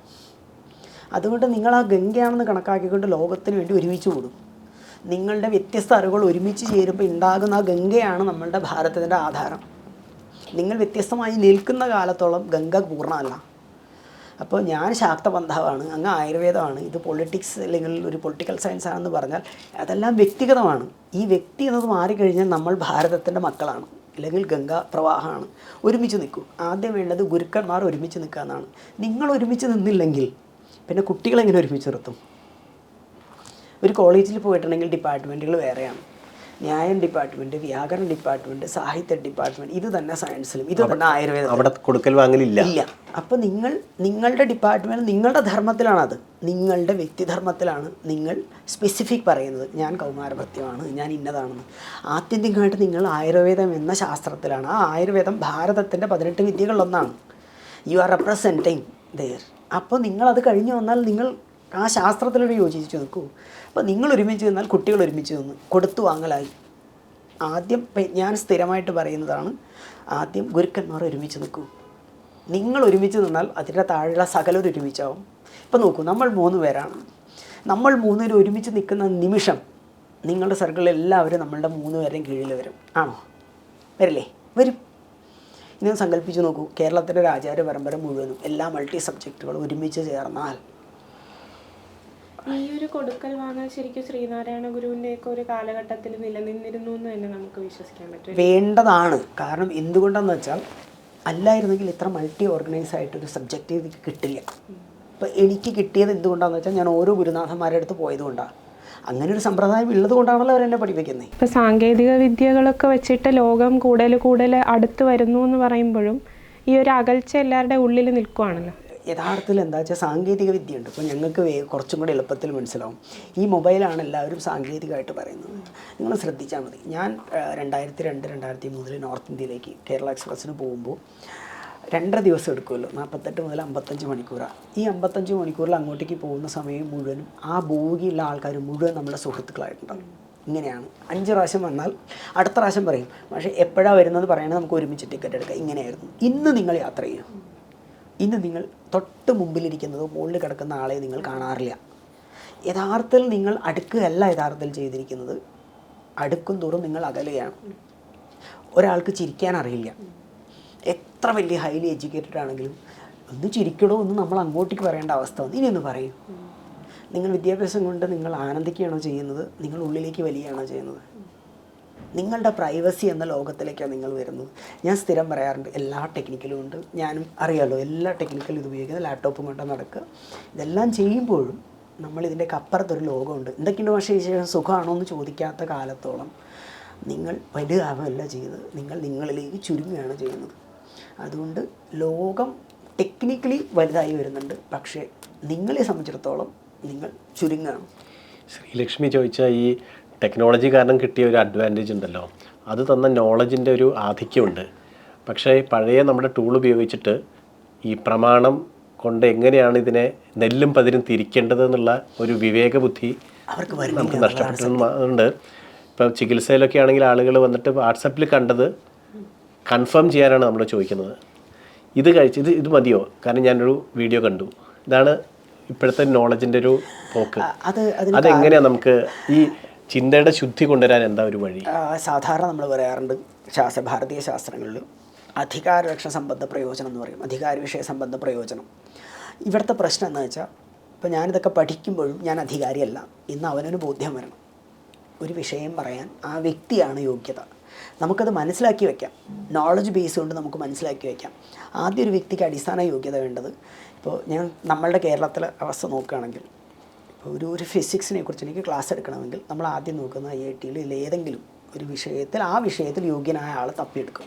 S1: അതുകൊണ്ട് നിങ്ങൾ ആ ഗംഗയാണെന്ന് കണക്കാക്കിക്കൊണ്ട് ലോകത്തിന് വേണ്ടി ഒരുമിച്ച് കൂടും. നിങ്ങളുടെ വ്യത്യസ്ത അറിവുകൾ ഒരുമിച്ച് ചേരുമ്പോൾ ഉണ്ടാകുന്ന ആ ഗംഗയാണ് നമ്മളുടെ ഭാരതത്തിന്റെ ആധാരം. നിങ്ങൾ വ്യത്യസ്തമായി നിൽക്കുന്ന കാലത്തോളം ഗംഗ പൂർണമല്ല. അപ്പോൾ ഞാൻ ശാക്തബന്ധാവാണ് അങ്ങ് ആയുർവേദമാണ് ഇത് പൊളിറ്റിക്സ് അല്ലെങ്കിൽ ഒരു പൊളിറ്റിക്കൽ സയൻസ് ആണെന്ന് പറഞ്ഞാൽ അതെല്ലാം വ്യക്തിഗതമാണ്. ഈ വ്യക്തി എന്നത് മാറിക്കഴിഞ്ഞാൽ നമ്മൾ ഭാരതത്തിന്റെ മക്കളാണ് അല്ലെങ്കിൽ ഗംഗ പ്രവാഹമാണ്. ഒരുമിച്ച് നിൽക്കൂ. ആദ്യം വേണ്ടത് ഗുരുക്കന്മാർ ഒരുമിച്ച് നിൽക്കുക എന്നാണ് നിങ്ങൾ ഒരുമിച്ച് നിന്നില്ലെങ്കിൽ പിന്നെ കുട്ടികളെങ്ങനെ ഒരുമിച്ച് നിർത്തും ഒരു കോളേജിൽ പോയിട്ടുണ്ടെങ്കിൽ ഡിപ്പാർട്ട്മെന്റുകൾ വേറെയാണ്. ന്യായം ഡിപ്പാർട്ട്മെന്റ് വ്യാകരണ ഡിപ്പാർട്ട്മെന്റ് സാഹിത്യ ഡിപ്പാർട്ട്മെന്റ് ഇത് തന്നെ സയൻസിലും ഇത് തന്നെ ആയുർവേദം
S2: അവിടെ കൊടുക്കൽ വാങ്ങലില്ല.
S1: ഇല്ല. അപ്പോൾ നിങ്ങൾ നിങ്ങളുടെ ഡിപ്പാർട്ട്മെന്റ് നിങ്ങളുടെ ധർമ്മത്തിലാണത് നിങ്ങളുടെ വ്യക്തിധർമ്മത്തിലാണ് നിങ്ങൾ സ്പെസിഫിക് പറയുന്നത്. ഞാൻ കൗമാരഭത്യമാണ് ഞാൻ ഇന്നതാണെന്ന്. ആത്യന്തികമായിട്ട് നിങ്ങൾ ആയുർവേദം എന്ന ശാസ്ത്രത്തിലാണ്. ആ ആയുർവേദം ഭാരതത്തിന്റെ പതിനെട്ട് വിദ്യകളിലൊന്നാണ്. യു ആർ റെപ്രസെന്റിങ് ദയർ അപ്പോൾ നിങ്ങളത് കഴിഞ്ഞു വന്നാൽ നിങ്ങൾ ആ ശാസ്ത്രത്തിലൂടെ യോജിച്ച് നിൽക്കൂ. അപ്പോൾ നിങ്ങൾ ഒരുമിച്ച് നിന്നാൽ കുട്ടികൾ ഒരുമിച്ച് നിന്ന് കൊടുത്തു വാങ്ങലായി. ആദ്യം ഞാൻ സ്ഥിരമായിട്ട് പറയുന്നതാണ് ആദ്യം ഗുരുക്കന്മാർ ഒരുമിച്ച് നിൽക്കൂ. നിങ്ങൾ ഒരുമിച്ച് നിന്നാൽ അതിന്റെ താഴെയുള്ള സകലരും ഒരുമിച്ചാവും. ഇപ്പം നോക്കൂ നമ്മൾ മൂന്ന് പേരാണ്. നമ്മൾ മൂന്നുപേരും ഒരുമിച്ച് നിൽക്കുന്ന നിമിഷം നിങ്ങളുടെ സർക്കിളിൽ എല്ലാവരും നമ്മളുടെ മൂന്ന് പേരുടെയും കീഴിൽ വരും. ആണോ? വരില്ലേ? വരും. ഇനി സങ്കല്പിച്ച് നോക്കൂ. കേരളത്തിന്റെ ഒരു ആചാര പരമ്പര മുഴുവനും എല്ലാ മൾട്ടി സബ്ജക്റ്റുകളും ഒരുമിച്ച് ചേർന്നാൽ.
S3: ഈ ഒരു കൊടുക്കൽ വാങ്ങൽ ശരിക്കും ശ്രീനാരായണ ഗുരുവിന്റെ ഒക്കെ ഒരു കാലഘട്ടത്തിൽ നിലനിന്നിരുന്നു എന്ന് തന്നെ നമുക്ക് വിശ്വസിക്കാൻ പറ്റും
S1: വേണ്ടതാണ്. കാരണം എന്തുകൊണ്ടെന്ന് വെച്ചാൽ അല്ലായിരുന്നെങ്കിൽ ഇത്ര മൾട്ടി ഓർഗനൈസ് ആയിട്ടൊരു സബ്ജക്റ്റ് എനിക്ക് കിട്ടില്ല. ഇപ്പം എനിക്ക് കിട്ടിയത് എന്തുകൊണ്ടാണെന്ന് വെച്ചാൽ ഞാൻ ഓരോ ഗുരുനാഥന്മാരുടെ അടുത്ത് പോയതുകൊണ്ടാണ് അങ്ങനെ ഒരു സമ്പ്രദായം ഉള്ളത് കൊണ്ടാണല്ലോ അവരെന്നെ പഠിപ്പിക്കുന്നത്
S3: ഇപ്പൊ സാങ്കേതിക വിദ്യകളൊക്കെ വെച്ചിട്ട് ലോകം കൂടുതൽ കൂടുതൽ അടുത്ത് വരുന്നു എന്ന് പറയുമ്പോഴും ഈ ഒരു അകൽച്ച എല്ലാവരുടെ ഉള്ളിൽ നിൽക്കുവാണല്ലോ.
S1: യഥാർത്ഥത്തിൽ എന്താ വെച്ചാൽ സാങ്കേതിക വിദ്യയുണ്ട്. ഇപ്പോൾ ഞങ്ങൾക്ക് കുറച്ചും കൂടി എളുപ്പത്തിൽ മനസ്സിലാവും. ഈ മൊബൈലാണ് എല്ലാവരും സാങ്കേതികമായിട്ട് പറയുന്നത്. നിങ്ങൾ ശ്രദ്ധിച്ചാൽ മതി. ഞാൻ രണ്ടായിരത്തി രണ്ട് രണ്ടായിരത്തി മൂന്നിൽ നോർത്ത് ഇന്ത്യയിലേക്ക് കേരള എക്സ്പ്രസ്സിന് പോകുമ്പോൾ രണ്ടര ദിവസം എടുക്കുമല്ലോ നാൽപ്പത്തെട്ട് മുതൽ അമ്പത്തഞ്ച് മണിക്കൂറാണ് ഈ അമ്പത്തഞ്ച് മണിക്കൂറിൽ അങ്ങോട്ടേക്ക് പോകുന്ന സമയം മുഴുവനും ആ ഭൂമിയിലുള്ള ആൾക്കാർ മുഴുവൻ നമ്മുടെ സുഹൃത്തുക്കളായിട്ടുണ്ടാവും. ഇങ്ങനെയാണ്. അഞ്ച് പ്രാവശ്യം വന്നാൽ അടുത്ത പ്രാവശ്യം പറയും പക്ഷേ എപ്പോഴാണ് വരുന്നത് പറയണത് നമുക്ക് ഒരുമിച്ച് ടിക്കറ്റ് എടുക്കാം. ഇങ്ങനെയായിരുന്നു. ഇന്ന് നിങ്ങൾ യാത്ര ചെയ്യും. ഇന്ന് നിങ്ങൾ തൊട്ട് മുമ്പിലിരിക്കുന്നതോ മുകളിൽ കിടക്കുന്ന ആളെ നിങ്ങൾ കാണാറില്ല. യഥാർത്ഥത്തിൽ നിങ്ങൾ അടുക്കുകയല്ല യഥാർത്ഥത്തിൽ ചെയ്തിരിക്കുന്നത്. അടുക്കും തോറും നിങ്ങൾ അകലെയാണ്. ഒരാൾക്ക് ചിരിക്കാൻ അറിയില്ല. എത്ര വലിയ ഹൈലി എഡ്യൂക്കേറ്റഡ് ആണെങ്കിലും ഒന്ന് ചിരിക്കണോ എന്ന് നമ്മൾ അങ്ങോട്ടേക്ക് പറയേണ്ട അവസ്ഥ വന്നു. ഇനി ഒന്ന് പറയൂ. നിങ്ങൾ വിദ്യാഭ്യാസം കൊണ്ട് നിങ്ങൾ ആനന്ദിക്കുകയാണോ ചെയ്യുന്നത്? നിങ്ങൾ ഉള്ളിലേക്ക് വലിയാണോ ചെയ്യുന്നത്? നിങ്ങളുടെ പ്രൈവസി എന്ന ലോകത്തിലേക്കാണ് നിങ്ങൾ വരുന്നത്. ഞാൻ സ്ഥിരം പറയാറുണ്ട് എല്ലാ ടെക്നിക്കലും ഉണ്ട്. ഞാനും അറിയാമല്ലോ എല്ലാ ടെക്നിക്കലും ഇത് ഉപയോഗിക്കുന്നത് ലാപ്ടോപ്പും കൊണ്ട് നടക്കുക. ഇതെല്ലാം ചെയ്യുമ്പോഴും നമ്മൾ ഇതിന്റെയൊക്കെ അപ്പുറത്തൊരു ലോകമുണ്ട്. എന്തൊക്കെയുണ്ട് പക്ഷേ ശേഷം സുഖമാണോ എന്ന് ചോദിക്കാത്ത കാലത്തോളം നിങ്ങൾ വലുതാവുകയല്ല ചെയ്യുന്നത്. നിങ്ങൾ നിങ്ങളിലേക്ക് ചുരുങ്ങുകയാണ് ചെയ്യുന്നത്. അതുകൊണ്ട് ലോകം ടെക്നിക്കലി വലുതായി വരുന്നുണ്ട്. പക്ഷേ നിങ്ങളെ സംബന്ധിച്ചിടത്തോളം നിങ്ങൾ ചുരുങ്ങാണ്.
S2: ശ്രീലക്ഷ്മി ചോദിച്ച ഈ ടെക്നോളജി കാരണം കിട്ടിയ ഒരു അഡ്വാന്റേജ് ഉണ്ടല്ലോ. അത് തന്ന നോളജിന്റെ ഒരു ആധിക്യമുണ്ട്. പക്ഷേ പഴയ നമ്മുടെ ടൂൾ ഉപയോഗിച്ചിട്ട് ഈ പ്രമാണം കൊണ്ട് എങ്ങനെയാണ് ഇതിനെ നെല്ലും പതിരും തിരിക്കേണ്ടത് എന്നുള്ള ഒരു വിവേകബുദ്ധി
S1: അവർക്ക്
S2: നമുക്ക്
S1: നഷ്ടപ്പെട്ടുണ്ട്
S2: നഷ്ടപ്പെട്ടിട്ടുണ്ട് ഇപ്പം ചികിത്സയിലൊക്കെ ആണെങ്കിൽ ആളുകൾ വന്നിട്ട് വാട്സപ്പിൽ കണ്ടത് കൺഫേം ചെയ്യാനാണ് നമ്മൾ ചോദിക്കുന്നത്. ഇത് കഴിച്ച് ഇത് ഇത് മതിയോ? കാരണം ഞാനൊരു വീഡിയോ കണ്ടു. ഇതാണ് ഇപ്പോഴത്തെ നോളജിന്റെ ഒരു പോക്ക്.
S1: അത്
S2: അതെങ്ങനെയാണ് നമുക്ക് ഈ ചിന്തയുടെ ശുദ്ധി കൊണ്ടുവരാൻ എന്താ ഒരു വഴി?
S1: സാധാരണ നമ്മൾ പറയാറുണ്ട് ശാസ്ത്ര ഭാരതീയ ശാസ്ത്രങ്ങളിൽ അധികാരരക്ഷ സംബന്ധ പ്രയോജനം എന്ന് പറയും. അധികാര വിഷയ സംബന്ധ പ്രയോജനം. ഇവിടുത്തെ പ്രശ്നം എന്ന് വെച്ചാൽ ഇപ്പോൾ ഞാനിതൊക്കെ പഠിക്കുമ്പോഴും ഞാൻ അധികാരിയല്ല. ഇന്ന് അവനൊരു ബോധ്യം വരണം. ഒരു വിഷയം പറയാൻ ആ വ്യക്തിയാണ് യോഗ്യത. നമുക്കത് മനസ്സിലാക്കി വയ്ക്കാം നോളജ് ബേസ് കൊണ്ട് നമുക്ക് മനസ്സിലാക്കി വയ്ക്കാം ആദ്യ ഒരു വ്യക്തിക്ക് അടിസ്ഥാന യോഗ്യത വേണ്ടത് ഇപ്പോൾ ഞാൻ നമ്മളുടെ കേരളത്തിലെ അവസ്ഥ നോക്കുകയാണെങ്കിൽ ഇപ്പോൾ ഒരു ഒരു ഫിസിക്സിനെ കുറിച്ച് എനിക്ക് ക്ലാസ് എടുക്കണമെങ്കിൽ നമ്മൾ ആദ്യം നോക്കുന്ന ഐ ഐ ടിയിൽ ഏതെങ്കിലും ഒരു വിഷയത്തിൽ ആ വിഷയത്തിൽ യോഗ്യനായ ആൾ തപ്പിയെടുക്കും.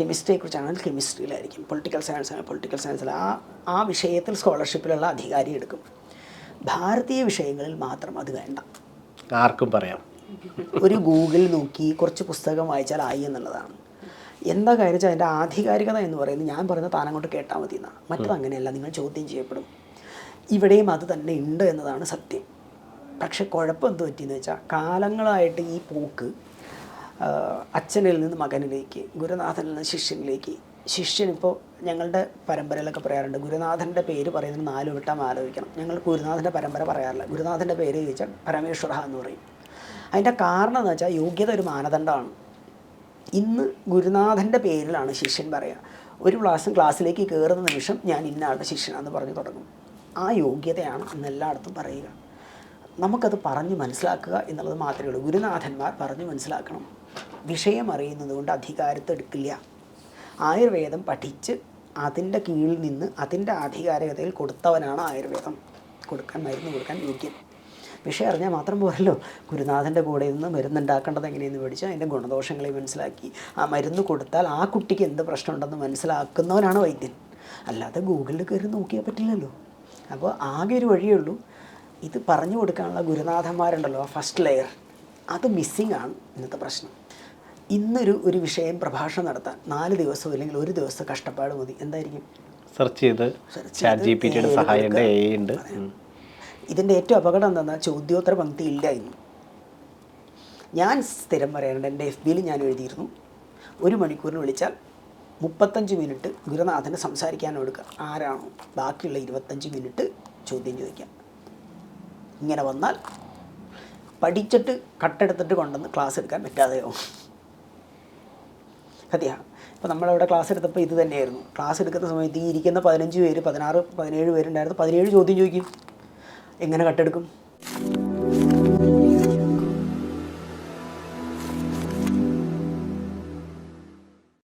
S1: കെമിസ്ട്രിയെ കുറിച്ചാണെങ്കിൽ കെമിസ്ട്രിയിലായിരിക്കും പൊളിറ്റിക്കൽ സയൻസ് ആണെങ്കിൽ പൊളിറ്റിക്കൽ സയൻസിൽ ആ ആ വിഷയത്തിൽ സ്കോളർഷിപ്പിലുള്ള അധികാരി എടുക്കും. ഭാരതീയ വിഷയങ്ങളിൽ മാത്രം അത് വേണ്ട.
S2: ആർക്കും പറയാം.
S1: ഒരു ഗൂഗിൾ നോക്കി കുറച്ച് പുസ്തകം വായിച്ചാൽ ആയി എന്നുള്ളതാണ്. എന്താ കാര്യം വെച്ചാൽ അതിന്റെ ആധികാരികത എന്ന് പറയുന്നത് ഞാൻ പറയുന്ന താൻ അങ്ങോട്ട് കേട്ടാൽ മതി എന്നാണ്. മറ്റത് അങ്ങനെയല്ല നിങ്ങൾ ചോദ്യം ചെയ്യപ്പെടും. ഇവിടെയും അത് തന്നെ ഉണ്ട് എന്നതാണ് സത്യം. പക്ഷെ കുഴപ്പം എന്ത് പറ്റിയെന്ന് വെച്ചാൽ കാലങ്ങളായിട്ട് ഈ പോക്ക് അച്ഛനിൽ നിന്ന് മകനിലേക്ക് ഗുരുനാഥനിൽ നിന്ന് ശിഷ്യനിലേക്ക് ശിഷ്യൻ ഇപ്പോൾ ഞങ്ങളുടെ പരമ്പരയിലൊക്കെ പറയാറുണ്ട് ഗുരുനാഥന്റെ പേര് പറയുന്നത് നാല് വട്ടം ആലോചിക്കണം. ഞങ്ങൾ ഗുരുനാഥന്റെ പരമ്പര പറയാറില്ല. ഗുരുനാഥന്റെ പേര് ചോദിച്ചാൽ പരമേശ്വര എന്ന് പറയും. അതിന്റെ കാരണം എന്ന് വെച്ചാൽ യോഗ്യത ഒരു മാനദണ്ഡമാണ്. ഇന്ന് ഗുരുനാഥന്റെ പേരിലാണ് ശിഷ്യൻ പറയുക ഒരു ക്ലാസ്സും ക്ലാസ്സിലേക്ക് കയറുന്ന നിമിഷം ഞാൻ ഇന്ന ആളുടെ ശിഷ്യനാണെന്ന് പറഞ്ഞു തുടങ്ങും. ആ യോഗ്യതയാണ് ഇന്ന് എല്ലായിടത്തും പറയുക. നമുക്കത് പറഞ്ഞ് മനസ്സിലാക്കുക എന്നുള്ളത് മാത്രമേ ഉള്ളൂ. ഗുരുനാഥന്മാർ പറഞ്ഞ് മനസ്സിലാക്കണം. വിഷയം അറിയുന്നത് കൊണ്ട് അധികാരത്തെടുക്കില്ല. ആയുർവേദം പഠിച്ച് അതിന്റെ കീഴിൽ നിന്ന് അതിന്റെ ആധികാരികതയിൽ കൊടുത്തവനാണ് ആയുർവേദം. കൊടുക്കാൻ മരുന്ന് കൊടുക്കാൻ യോഗ്യൻ. വിഷയം അറിഞ്ഞാൽ മാത്രം പോരല്ലോ. ഗുരുനാഥന്റെ കൂടെ നിന്ന് മരുന്നുണ്ടാക്കേണ്ടത് എങ്ങനെയെന്ന് പഠിച്ചു അതിന്റെ ഗുണദോഷങ്ങളെ മനസ്സിലാക്കി. ആ മരുന്ന് കൊടുത്താൽ ആ കുട്ടിക്ക് എന്ത് പ്രശ്നമുണ്ടെന്ന് മനസ്സിലാക്കുന്നവനാണ് വൈദ്യൻ. അല്ലാതെ ഗൂഗിളിൽ കയറി നോക്കിയാൽ പറ്റില്ലല്ലോ. അപ്പോൾ ആകെ ഒരു വഴിയേ ഉള്ളൂ. ഇത് പറഞ്ഞു കൊടുക്കാനുള്ള ഗുരുനാഥന്മാരുണ്ടല്ലോ ആ ഫസ്റ്റ് ലെയർ. അത് മിസ്സിംഗ് ആണ് ഇന്നത്തെ പ്രശ്നം. ഇന്നൊരു ഒരു വിഷയം പ്രഭാഷണം നടത്താൻ നാല് ദിവസം അല്ലെങ്കിൽ ഒരു ദിവസം കഷ്ടപ്പാട് മതി. എന്തായിരിക്കും?
S2: സെർച്ച് ചെയ്ത് ചാറ്റ് ജി പി ടിയുടെ സഹായം ഉണ്ട്
S1: കൊടുക്കുക.
S2: എ ഉണ്ട് ഉം.
S1: ഇതിന്റെ ഏറ്റവും അപകടം എന്താണെന്നാൽ ചോദ്യോത്തര പങ്ക്തി ഇല്ല എന്ന് ഞാൻ സ്ഥിരം പറയാറുണ്ട് എന്റെ എഫ് ബിയിൽ ഞാൻ എഴുതിയിരുന്നു ഒരു മണിക്കൂറിന് വിളിച്ചാൽ മുപ്പത്തഞ്ച് മിനിറ്റ് ഗുരുനാഥന് സംസാരിക്കാൻ കൊടുക്കുക. ആരാണോ? ബാക്കിയുള്ള ഇരുപത്തഞ്ച് മിനിറ്റ് ചോദ്യം ചോദിക്കാം. ഇങ്ങനെ വന്നാൽ പഠിച്ചിട്ട് കട്ടെടുത്തിട്ട് കൊണ്ടുവന്ന് ക്ലാസ് എടുക്കാൻ പറ്റാതെയോ കഥയാ ഇപ്പോൾ നമ്മളവിടെ ക്ലാസ് എടുത്തപ്പോൾ ഇത് തന്നെയായിരുന്നു. ക്ലാസ് എടുക്കുന്ന സമയത്ത് ഈ ഇരിക്കുന്ന പതിനഞ്ച് പേര് പതിനാറ് പതിനേഴ് പേരുണ്ടായിരുന്നു. പതിനേഴ് ചോദ്യം ചോദിക്കും. എങ്ങനെ കട്ടെടുക്കും?